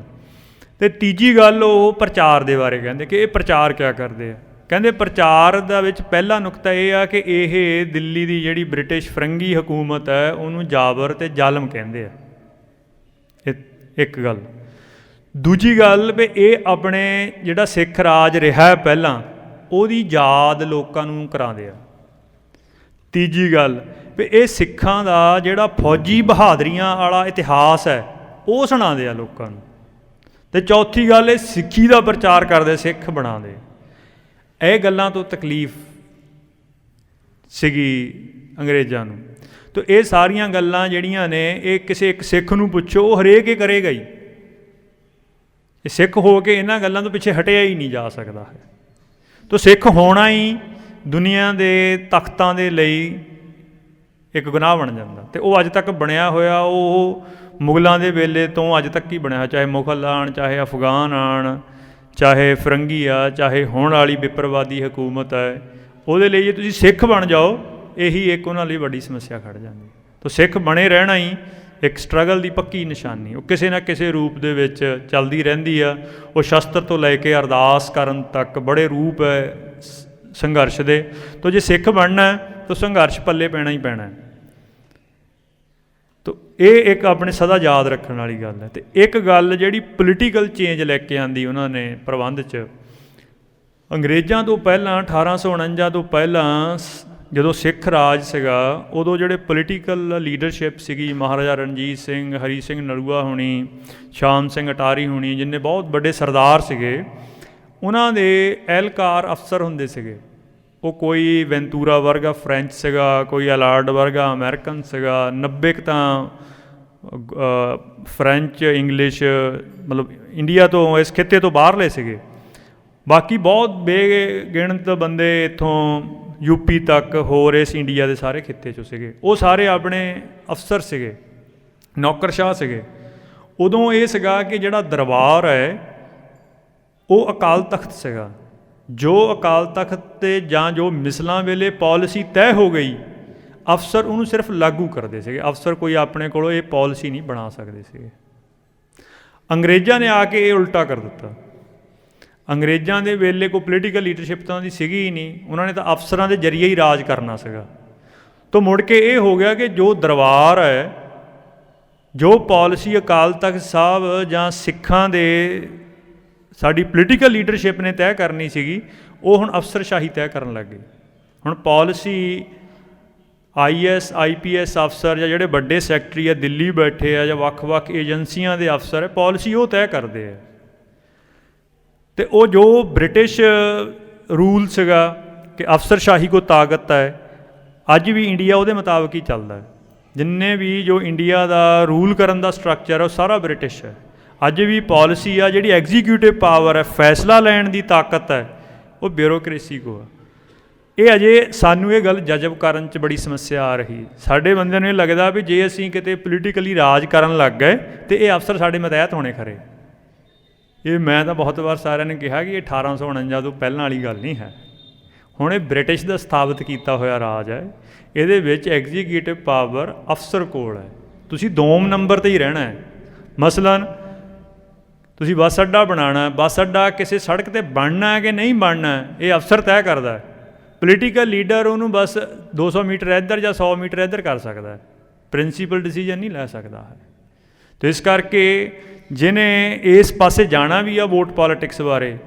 ਤੇ ਤੀਜੀ ਗੱਲ ਉਹ ਪ੍ਰਚਾਰ ਦੇ ਬਾਰੇ ਕਹਿੰਦੇ ਕਿ ਇਹ ਪ੍ਰਚਾਰ ਕਿਆ ਕਰਦੇ ਆ? ਕਹਿੰਦੇ ਪ੍ਰਚਾਰ ਦਾ ਵਿੱਚ ਪਹਿਲਾ ਨੁਕਤਾ ਇਹ ਆ ਕਿ ਇਹ ਦਿੱਲੀ ਦੀ ਜਿਹੜੀ ਬ੍ਰਿਟਿਸ਼ ਫਰੰਗੀ ਹਕੂਮਤ ਹੈ, ਉਹਨੂੰ ਜਾਬਰ ਤੇ ਜ਼ਾਲਮ ਕਹਿੰਦੇ ਆ। ਇਹ ਇੱਕ ਗੱਲ। ਦੂਜੀ ਗੱਲ ਵੀ ਇਹ ਆਪਣੇ ਜਿਹੜਾ ਸਿੱਖ ਰਾਜ ਰਿਹਾ ਪਹਿਲਾਂ, ਉਹਦੀ ਯਾਦ ਲੋਕਾਂ ਨੂੰ ਕਰਾਉਂਦੇ ਆ। ਤੀਜੀ ਗੱਲ ਵੀ ਇਹ ਸਿੱਖਾਂ ਦਾ ਜਿਹੜਾ ਫੌਜੀ ਬਹਾਦਰੀਆਂ ਵਾਲਾ ਇਤਿਹਾਸ ਹੈ, ਉਹ ਸੁਣਾਉਂਦੇ ਆ ਲੋਕਾਂ ਨੂੰ। ਤੇ ਚੌਥੀ ਗੱਲ ਇਹ ਸਿੱਖੀ ਦਾ ਪ੍ਰਚਾਰ ਕਰਦੇ, ਸਿੱਖ ਬਣਾਉਂਦੇ। ਇਹ ਗੱਲਾਂ ਤੋਂ ਤਕਲੀਫ ਸੀਗੀ ਅੰਗਰੇਜ਼ਾਂ ਨੂੰ। ਤੋ ਇਹ ਸਾਰੀਆਂ ਗੱਲਾਂ ਜਿਹੜੀਆਂ ਨੇ, ਇਹ ਕਿਸੇ ਇੱਕ ਸਿੱਖ ਨੂੰ ਪੁੱਛੋ, ਉਹ ਹਰੇਕ ਹੀ ਕਰੇਗਾ ਹੀ। ਇਹ ਸਿੱਖ ਹੋ ਕੇ ਇਹਨਾਂ ਗੱਲਾਂ ਤੋਂ ਪਿੱਛੇ ਹਟਿਆ ਹੀ ਨਹੀਂ ਜਾ ਸਕਦਾ ਹੈ। ਤੋ ਸਿੱਖ ਹੋਣਾ ਹੀ ਦੁਨੀਆ ਦੇ ਤਖਤਾਂ ਦੇ ਲਈ ਇੱਕ ਗੁਨਾਹ ਬਣ ਜਾਂਦਾ। ਤੇ ਉਹ ਅੱਜ ਤੱਕ ਬਣਿਆ ਹੋਇਆ, ਉਹ ਮੁਗਲਾਂ ਦੇ ਵੇਲੇ ਤੋਂ ਅੱਜ ਤੱਕ ਹੀ ਬਣਿਆ? ਹੋਇਆ ਚਾਹੇ ਮੁਗਲ ਆਣ, ਚਾਹੇ ਅਫਗਾਨ ਆਣ, ਚਾਹੇ ਫਰੰਗੀ ਆ, ਚਾਹੇ ਹੋਣ ਵਾਲੀ ਵਿਪਰਵਾਦੀ ਹਕੂਮਤ ਹੈ ਉਹਦੇ ਲਈ ਜੇ ਤੁਸੀਂ ਸਿੱਖ ਬਣ ਜਾਓ, ਇਹੀ ਇੱਕ ਉਹਨਾਂ ਲਈ ਵੱਡੀ ਸਮੱਸਿਆ ਖੜ ਜਾਂਦੀ ਤਾਂ ਸਿੱਖ ਬਣੇ ਰਹਿਣਾ ਹੀ ਇੱਕ ਸਟਰਗਲ ਦੀ ਪੱਕੀ ਨਿਸ਼ਾਨੀ ਉਹ ਕਿਸੇ ਨਾ ਕਿਸੇ ਰੂਪ ਦੇ ਵਿੱਚ ਚੱਲਦੀ ਰਹਿੰਦੀ ਆ। ਉਹ ਸ਼ਸਤਰ ਤੋਂ ਲੈ ਕੇ ਅਰਦਾਸ ਕਰਨ ਤੱਕ ਬੜੇ ਰੂਪ ਹੈ ਸੰਘਰਸ਼ ਦੇ। ਤੋ ਜੇ ਸਿੱਖ ਬਣਨਾ ਤਾਂ ਸੰਘਰਸ਼ ਪੱਲੇ ਪੈਣਾ ਹੀ ਪੈਣਾ ਇਹ ਇੱਕ ਆਪਣੇ ਸਦਾ ਯਾਦ ਰੱਖਣ ਵਾਲੀ ਗੱਲ ਹੈ। ਤੇ ਇੱਕ ਗੱਲ ਜਿਹੜੀ ਪੋਲੀਟੀਕਲ ਚੇਂਜ ਲੈ ਕੇ ਆਂਦੀ ਉਹਨਾਂ ਨੇ ਪ੍ਰਬੰਧ 'ਚ, ਅੰਗਰੇਜ਼ਾਂ ਤੋਂ ਪਹਿਲਾਂ 1849 ਤੋਂ ਪਹਿਲਾਂ ਸ- ਜਦੋਂ ਸਿੱਖ ਰਾਜ ਸੀਗਾ, ਉਦੋਂ ਜਿਹੜੇ ਪੋਲੀਟੀਕਲ ਲੀਡਰਸ਼ਿਪ ਸੀਗੀ, ਮਹਾਰਾਜਾ ਰਣਜੀਤ ਸਿੰਘ, ਹਰੀ ਸਿੰਘ ਨਲੂਆ ਹੋਣੀ, ਸ਼ਾਮ ਸਿੰਘ ਅਟਾਰੀ ਹੋਣੀ, ਜਿੰਨੇ ਬਹੁਤ ਵੱਡੇ ਸਰਦਾਰ ਸੀਗੇ, ਉਹਨਾਂ ਦੇ ਐਲਕਾਰ ਅਫਸਰ ਹੁੰਦੇ ਸੀਗੇ। ਉਹ ਕੋਈ ਵੈਂਤੂਰਾ ਵਰਗਾ ਫ੍ਰੈਂਚ ਸੀਗਾ ਕੋਈ ਅਲਾਰਡ ਵਰਗਾ ਅਮਰੀਕਨ ਸੀਗਾ 90 ਕੁ ਤਾਂ ਅ, ਫ੍ਰੈਂਚ ਇੰਗਲਿਸ਼ ਮਤਲਬ ਇੰਡੀਆ ਤੋਂ ਇਸ ਖਿੱਤੇ ਤੋਂ ਬਾਹਰਲੇ ਸੀਗੇ। ਬਾਕੀ ਬਹੁਤ ਬੇਗਿਣਤ ਬੰਦੇ ਇੱਥੋਂ ਯੂਪੀ ਤੱਕ ਹੋਰ ਇਸ ਇੰਡੀਆ ਦੇ ਸਾਰੇ ਖਿੱਤੇ 'ਚੋਂ ਸੀਗੇ। ਉਹ ਸਾਰੇ ਆਪਣੇ ਅਫਸਰ ਸੀਗੇ ਨੌਕਰਸ਼ਾਹ ਸੀਗੇ। ਉਦੋਂ ਇਹ ਸੀਗਾ ਕਿ ਜਿਹੜਾ ਦਰਬਾਰ ਹੈ ਉਹ ਅਕਾਲ ਤਖਤ ਸੀਗਾ। ਜੋ ਅਕਾਲ ਤਖਤ ਤੇ ਜਾਂ ਜੋ ਮਿਸਲਾਂ ਵੇਲੇ ਪਾਲਿਸੀ ਤੈਅ ਹੋ ਗਈ, ਅਫਸਰ ਉਹਨੂੰ ਸਿਰਫ ਲਾਗੂ ਕਰਦੇ ਸੀਗੇ। ਅਫਸਰ ਕੋਈ ਆਪਣੇ ਕੋਲੋਂ ਇਹ ਪਾਲਿਸੀ ਨਹੀਂ ਬਣਾ ਸਕਦੇ ਸੀਗੇ। ਅੰਗਰੇਜ਼ਾਂ ਨੇ ਆ ਕੇ ਇਹ ਉਲਟਾ ਕਰ ਦਿੱਤਾ। ਅੰਗਰੇਜ਼ਾਂ ਦੇ ਵੇਲੇ ਕੋਈ ਪੋਲੀਟੀਕਲ ਲੀਡਰਸ਼ਿਪ ਤਾਂ ਦੀ ਸੀਗੀ ਹੀ ਨਹੀਂ। ਉਹਨਾਂ ਨੇ ਤਾਂ ਅਫਸਰਾਂ ਦੇ ਜ਼ਰੀਏ ਹੀ ਰਾਜ ਕਰਨਾ ਸੀਗਾ। ਤੋਂ ਮੁੜ ਕੇ ਇਹ ਹੋ ਗਿਆ ਕਿ ਜੋ ਦਰਬਾਰ ਹੈ, ਜੋ ਪਾਲਿਸੀ ਅਕਾਲ ਤਖਤ ਸਾਹਿਬ ਜਾਂ ਸਿੱਖਾਂ ਦੇ ਸਾਡੀ ਪੋਲੀਟੀਕਲ ਲੀਡਰਸ਼ਿਪ ਨੇ ਤੈਅ ਕਰਨੀ ਸੀਗੀ, ਉਹ ਹੁਣ ਅਫਸਰਸ਼ਾਹੀ ਤੈਅ ਕਰਨ ਲੱਗ ਗਈ। ਹੁਣ ਪਾਲਿਸੀ ਆਈਐਸ ਆਈਪੀਐਸ ਅਫਸਰ ਜਾਂ ਜਿਹੜੇ ਵੱਡੇ ਸੈਕਟਰੀ ਆ, ਦਿੱਲੀ ਬੈਠੇ ਆ ਜਾਂ ਵੱਖ-ਵੱਖ ਏਜੰਸੀਆਂ ਦੇ ਅਫਸਰ ਹੈ ਪਾਲਿਸੀ ਉਹ ਤੈਅ ਕਰਦੇ ਆ। ਤੇ ਉਹ ਜੋ ਬ੍ਰਿਟਿਸ਼ ਰੂਲ ਸੀਗਾ ਕਿ ਅਫਸਰਸ਼ਾਹੀ ਕੋ ਤਾਕਤ ਹੈ, ਅੱਜ ਵੀ ਇੰਡੀਆ ਉਹਦੇ ਮੁਤਾਬਕ ਹੀ ਚੱਲਦਾ ਹੈ। ਜਿੰਨੇ ਵੀ ਜੋ ਇੰਡੀਆ ਦਾ ਰੂਲ ਕਰਨ ਦਾ ਸਟਰਕਚਰ ਹੈ, ਉਹ ਸਾਰਾ ਬ੍ਰਿਟਿਸ਼ ਹੈ। ਅੱਜ ਵੀ ਪਾਲਿਸੀ ਆ, ਜਿਹੜੀ ਐਗਜ਼ੀਕਿਊਟਿਵ ਪਾਵਰ ਹੈ, ਫੈਸਲਾ ਲੈਣ ਦੀ ਤਾਕਤ ਹੈ, ਉਹ ਬਿਊਰੋਕ੍ਰੇਸੀ ਕੋ ਹੈ ਇਹ ਅਜੇ ਸਾਨੂੰ ਇਹ ਗੱਲ ਜਜਬ ਕਰਨ 'ਚ ਬੜੀ ਸਮੱਸਿਆ ਆ ਰਹੀ। ਸਾਡੇ ਬੰਦਿਆਂ ਨੂੰ ਇਹ ਲੱਗਦਾ ਵੀ ਜੇ ਅਸੀਂ ਕਿਤੇ ਪੋਲੀਟੀਕਲੀ ਰਾਜ ਕਰਨ ਲੱਗ ਗਏ, ਤੇ ਇਹ ਅਫਸਰ ਸਾਡੇ ਮਤਹਿਤ ਹੋਣੇ ਖਰੇ। ਇਹ ਮੈਂ ਤਾਂ ਬਹੁਤ ਵਾਰ ਸਾਰਿਆਂ ਨੇ ਕਿਹਾ ਕਿ ਇਹ 1849 ਤੋਂ ਪਹਿਲਾਂ ਵਾਲੀ ਗੱਲ ਨਹੀਂ ਹੈ। ਹੁਣ ਇਹ ਬ੍ਰਿਟਿਸ਼ ਦਾ ਸਥਾਪਿਤ ਕੀਤਾ ਹੋਇਆ ਰਾਜ ਹੈ। ਇਹਦੇ ਵਿੱਚ ਐਗਜ਼ੀਕਿਊਟਿਵ ਪਾਵਰ ਅਫਸਰ ਕੋਲ ਹੈ। ਤੁਸੀਂ ਦੋਮ ਨੰਬਰ ਤੇ ਹੀ ਰਹਿਣਾ ਹੈ। ਮਸਲਨ ਤੁਸੀਂ ਬੱਸ ਅੱਡਾ ਬਣਾਉਣਾ ਬੱਸ ਅੱਡਾ ਕਿਸੇ ਸੜਕ ਤੇ ਬਣਨਾ ਹੈ ਕਿ ਨਹੀਂ ਬਣਨਾ ਇਹ ਅਫਸਰ ਤੈਅ ਕਰਦਾ ਹੈ। ਪੋਲੀਟੀਕਲ ਲੀਡਰ ਉਹਨੂੰ ਬਸ 200 ਮੀਟਰ ਇੱਧਰ ਜਾਂ 100 ਮੀਟਰ ਇੱਧਰ ਕਰ ਸਕਦਾ ਹੈ। ਪ੍ਰਿੰਸੀਪਲ ਡਿਸੀਜਨ ਨਹੀਂ ਲੈ ਸਕਦਾ ਹੈ। ਤੇ ਇਸ ਕਰਕੇ ਜਿਹਨੇ ਇਸ ਪਾਸੇ ਜਾਣਾ ਵੀ ਆ ਵੋਟ ਪੋਲਿਟਿਕਸ ਬਾਰੇ,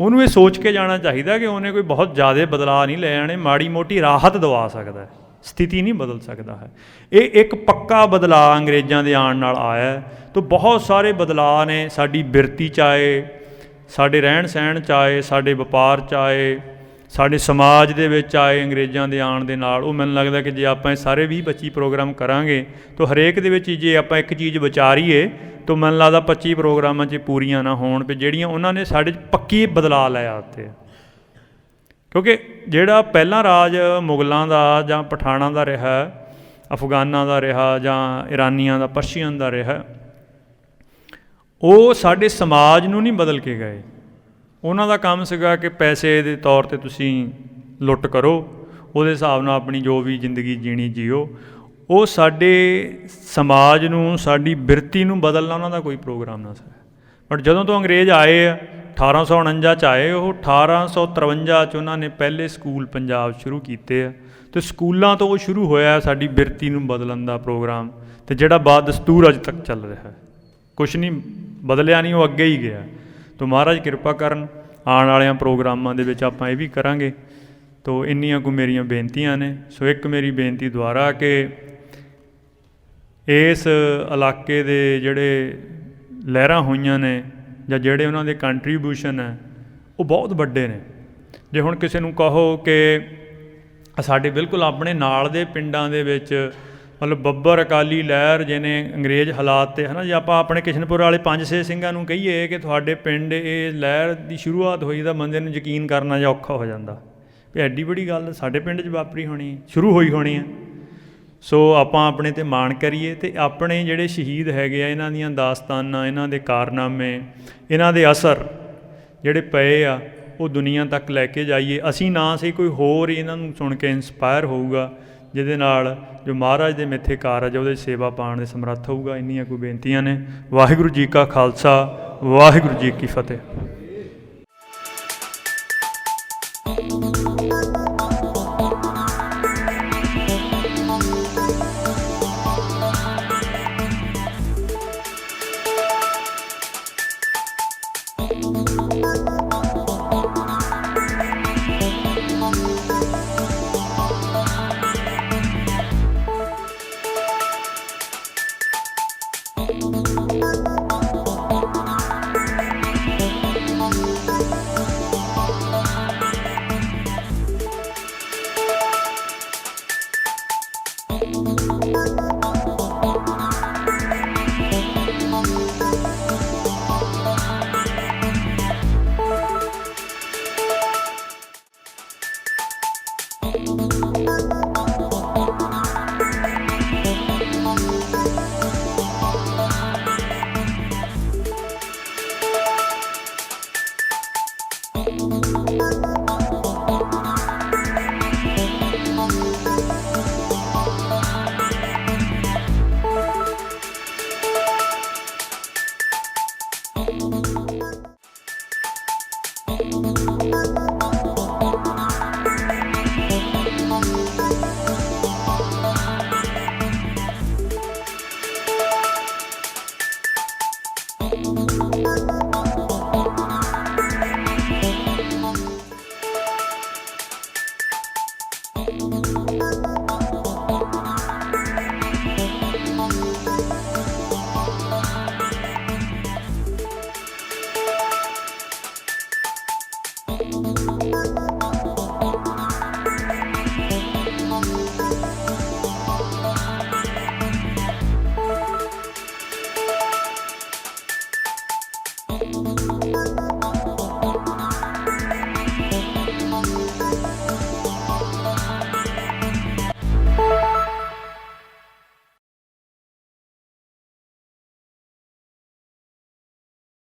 ਉਹਨੂੰ ਇਹ ਸੋਚ ਕੇ ਜਾਣਾ ਚਾਹੀਦਾ ਕਿ ਉਹਨੇ ਕੋਈ ਬਹੁਤ ਜ਼ਿਆਦਾ ਬਦਲਾਅ ਨਹੀਂ ਲੈ ਆਣੇ ਮਾੜੀ ਮੋਟੀ ਰਾਹਤ ਦਵਾ ਸਕਦਾ ਸਥਿਤੀ ਨਹੀਂ ਬਦਲ ਸਕਦਾ ਹੈ। ਇਹ ਇੱਕ ਪੱਕਾ ਬਦਲਾਅ ਅੰਗਰੇਜ਼ਾਂ ਦੇ ਆਉਣ ਨਾਲ ਆਇਆ ਤਾਂ ਬਹੁਤ ਸਾਰੇ ਬਦਲਾਅ ਨੇ। ਸਾਡੀ ਬਿਰਤੀ ਚ ਆਏ, ਸਾਡੇ ਰਹਿਣ ਸਹਿਣ ਚ ਆਏ, ਸਾਡੇ ਵਪਾਰ ਚ ਆਏ, ਸਾਡੇ ਸਮਾਜ ਦੇ ਵਿੱਚ ਆਏ, ਅੰਗਰੇਜ਼ਾਂ ਦੇ ਆਉਣ ਦੇ ਨਾਲ। ਉਹ ਮੈਨੂੰ ਲੱਗਦਾ ਕਿ ਜੇ ਆਪਾਂ ਇਹ ਸਾਰੇ 20 25 ਪ੍ਰੋਗਰਾਮ ਕਰਾਂਗੇ, ਤਾਂ ਹਰੇਕ ਦੇ ਵਿੱਚ ਜੇ ਆਪਾਂ ਇੱਕ ਚੀਜ਼ ਵਿਚਾਰੀਏ, ਤਾਂ ਮੈਨੂੰ ਲੱਗਦਾ 25 ਪ੍ਰੋਗਰਾਮਾਂ 'ਚ ਪੂਰੀਆਂ ਨਾ ਹੋਣ ਤੇ ਜਿਹੜੀਆਂ ਉਹਨਾਂ ਨੇ ਸਾਡੇ 'ਚ ਪੱਕੀ ਬਦਲਾਅ ਲੈ ਆਤੇ ਕਿਉਂਕਿ ਜਿਹੜਾ ਪਹਿਲਾ ਰਾਜ ਮੁਗਲਾਂ ਦਾ ਜਾਂ ਪਠਾਣਾਂ ਦਾ ਰਿਹਾ, ਅਫਗਾਨਾਂ ਦਾ ਰਿਹਾ ਜਾਂ ਇਰਾਨੀਆਂ ਦਾ, ਪਰਸ਼ੀਅਨ ਦਾ ਰਿਹਾ ਉਹ ਸਾਡੇ ਸਮਾਜ ਨੂੰ ਨਹੀਂ ਬਦਲ ਕੇ ਗਏ। ਉਹਨਾਂ ਦਾ ਕੰਮ ਸੀਗਾ ਕਿ ਪੈਸੇ ਦੇ ਤੌਰ ਤੇ ਤੁਸੀਂ ਲੁੱਟ ਕਰੋ, ਉਹਦੇ ਹਿਸਾਬ ਨਾਲ ਆਪਣੀ ਜੋ ਵੀ ਜ਼ਿੰਦਗੀ ਜੀਣੀ ਜੀਓ। ਉਹ ਸਾਡੇ ਸਮਾਜ ਨੂੰ, ਸਾਡੀ ਬਿਰਤੀ ਨੂੰ ਬਦਲਣਾ ਉਹਨਾਂ ਦਾ ਕੋਈ ਪ੍ਰੋਗਰਾਮ ਨਾ ਸੀ। ਬਟ ਜਦੋਂ ਤੋਂ ਅੰਗਰੇਜ਼ ਆਏ ਆ 1849 ਚ ਆਏ, ਉਹ 1853 ਚ ਉਹਨਾਂ ਨੇ ਪਹਿਲੇ ਸਕੂਲ ਪੰਜਾਬ ਸ਼ੁਰੂ ਕੀਤੇ ਆ। ਤੇ ਸਕੂਲਾਂ ਤੋਂ ਉਹ ਸ਼ੁਰੂ ਹੋਇਆ ਸਾਡੀ ਬਿਰਤੀ ਨੂੰ ਬਦਲਣ ਦਾ ਪ੍ਰੋਗਰਾਮ, ਤੇ ਜਿਹੜਾ ਬਾਦ ਦਸਤੂਰ ਅਜ ਤੱਕ ਚੱਲ ਰਿਹਾ। ਹੈ ਕੁਛ ਨਹੀਂ ਬਦਲਿਆ ਨਹੀਂ, ਉਹ ਅੱਗੇ ਹੀ ਗਿਆ। ਤੋ ਮਹਾਰਾਜ ਕਿਰਪਾ ਕਰਨ, ਆਉਣ ਵਾਲਿਆਂ ਪ੍ਰੋਗਰਾਮਾਂ ਦੇ ਵਿੱਚ ਆਪਾਂ ਇਹ ਵੀ ਕਰਾਂਗੇ। ਤੋ ਇੰਨੀਆਂ ਕੁ ਮੇਰੀਆਂ ਬੇਨਤੀਆਂ ਨੇ। ਸੋ ਇੱਕ ਮੇਰੀ ਬੇਨਤੀ ਦੁਆਰਾ ਕਿ ਇਸ ਇਲਾਕੇ ਦੇ ਜਿਹੜੇ ਲਹਿਰਾਂ ਹੋਈਆਂ ਨੇ ਜਾਂ ਜਿਹੜੇ ਉਹਨਾਂ ਦੇ ਕੰਟਰੀਬਿਊਸ਼ਨ ਹੈ, ਉਹ ਬਹੁਤ ਵੱਡੇ ਨੇ। ਜੇ ਹੁਣ ਕਿਸੇ ਨੂੰ ਕਹੋ ਕਿ ਸਾਡੇ ਬਿਲਕੁਲ ਆਪਣੇ ਨਾਲ ਦੇ ਪਿੰਡਾਂ ਦੇ ਵਿੱਚ ਮਤਲਬ ਬੱਬਰ ਅਕਾਲੀ ਲਹਿਰ ਜਿਹਨੇ ਅੰਗਰੇਜ਼ ਹਾਲਾਤ ਤੇ, ਹਨਾ, ਜੇ ਆਪਾਂ ਆਪਣੇ ਕਿਸ਼ਨਪੁਰ ਵਾਲੇ ਪੰਜ ਛੇ ਸਿੰਘਾਂ ਨੂੰ ਕਹੀਏ ਕਿ ਤੁਹਾਡੇ ਪਿੰਡ ਇਹ ਲਹਿਰ ਦੀ ਸ਼ੁਰੂਆਤ ਹੋਈ ਤਾਂ ਬੰਦੇ ਨੂੰ ਯਕੀਨ ਕਰਨਾ ਜਾਂ ਔਖਾ ਹੋ ਜਾਂਦਾ। ਵੀ ਐਡੀ ਬੜੀ ਗੱਲ ਸਾਡੇ ਪਿੰਡ 'ਚ ਵਾਪਰੀ ਹੋਣੀ ਸ਼ੁਰੂ ਹੋਈ ਹੋਣੀ ਹੈ। ਸੋ ਆਪਾਂ ਆਪਣੇ ਤੇ ਮਾਣ ਕਰੀਏ ਤੇ ਆਪਣੇ ਜਿਹੜੇ ਸ਼ਹੀਦ ਹੈਗੇ ਆ, ਇਹਨਾਂ ਦੀਆਂ ਦਾਸਤਾਨਾਂ, ਇਹਨਾਂ ਦੇ ਕਾਰਨਾਮੇ, ਇਹਨਾਂ ਦੇ ਅਸਰ ਜਿਹੜੇ ਪਏ ਆ, ਉਹ ਦੁਨੀਆ ਤੱਕ ਲੈ ਕੇ ਜਾਈਏ। ਅਸੀਂ ਨਾ ਸਹੀ ਕੋਈ ਹੋਰ ਇਹਨਾਂ ਨੂੰ ਸੁਣ ਕੇ ਇਨਸਪਾਇਰ ਹੋਊਗਾ। ਜਿਹਦੇ ਨਾਲ ਜੋ ਮਹਾਰਾਜ ਦੇ ਮਿੱਥੇ ਕਾਰਜ ਆ ਉਹਦੇ ਸੇਵਾ ਪਾਉਣ ਦੇ ਸਮਰੱਥ ਹੋਊਗਾ, ਇੰਨੀਆਂ ਕੋਈ ਬੇਨਤੀਆਂ ਨੇ। ਵਾਹਿਗੁਰੂ ਜੀ ਕਾ ਖਾਲਸਾ, ਵਾਹਿਗੁਰੂ ਜੀ ਕੀ ਫਤਿਹ।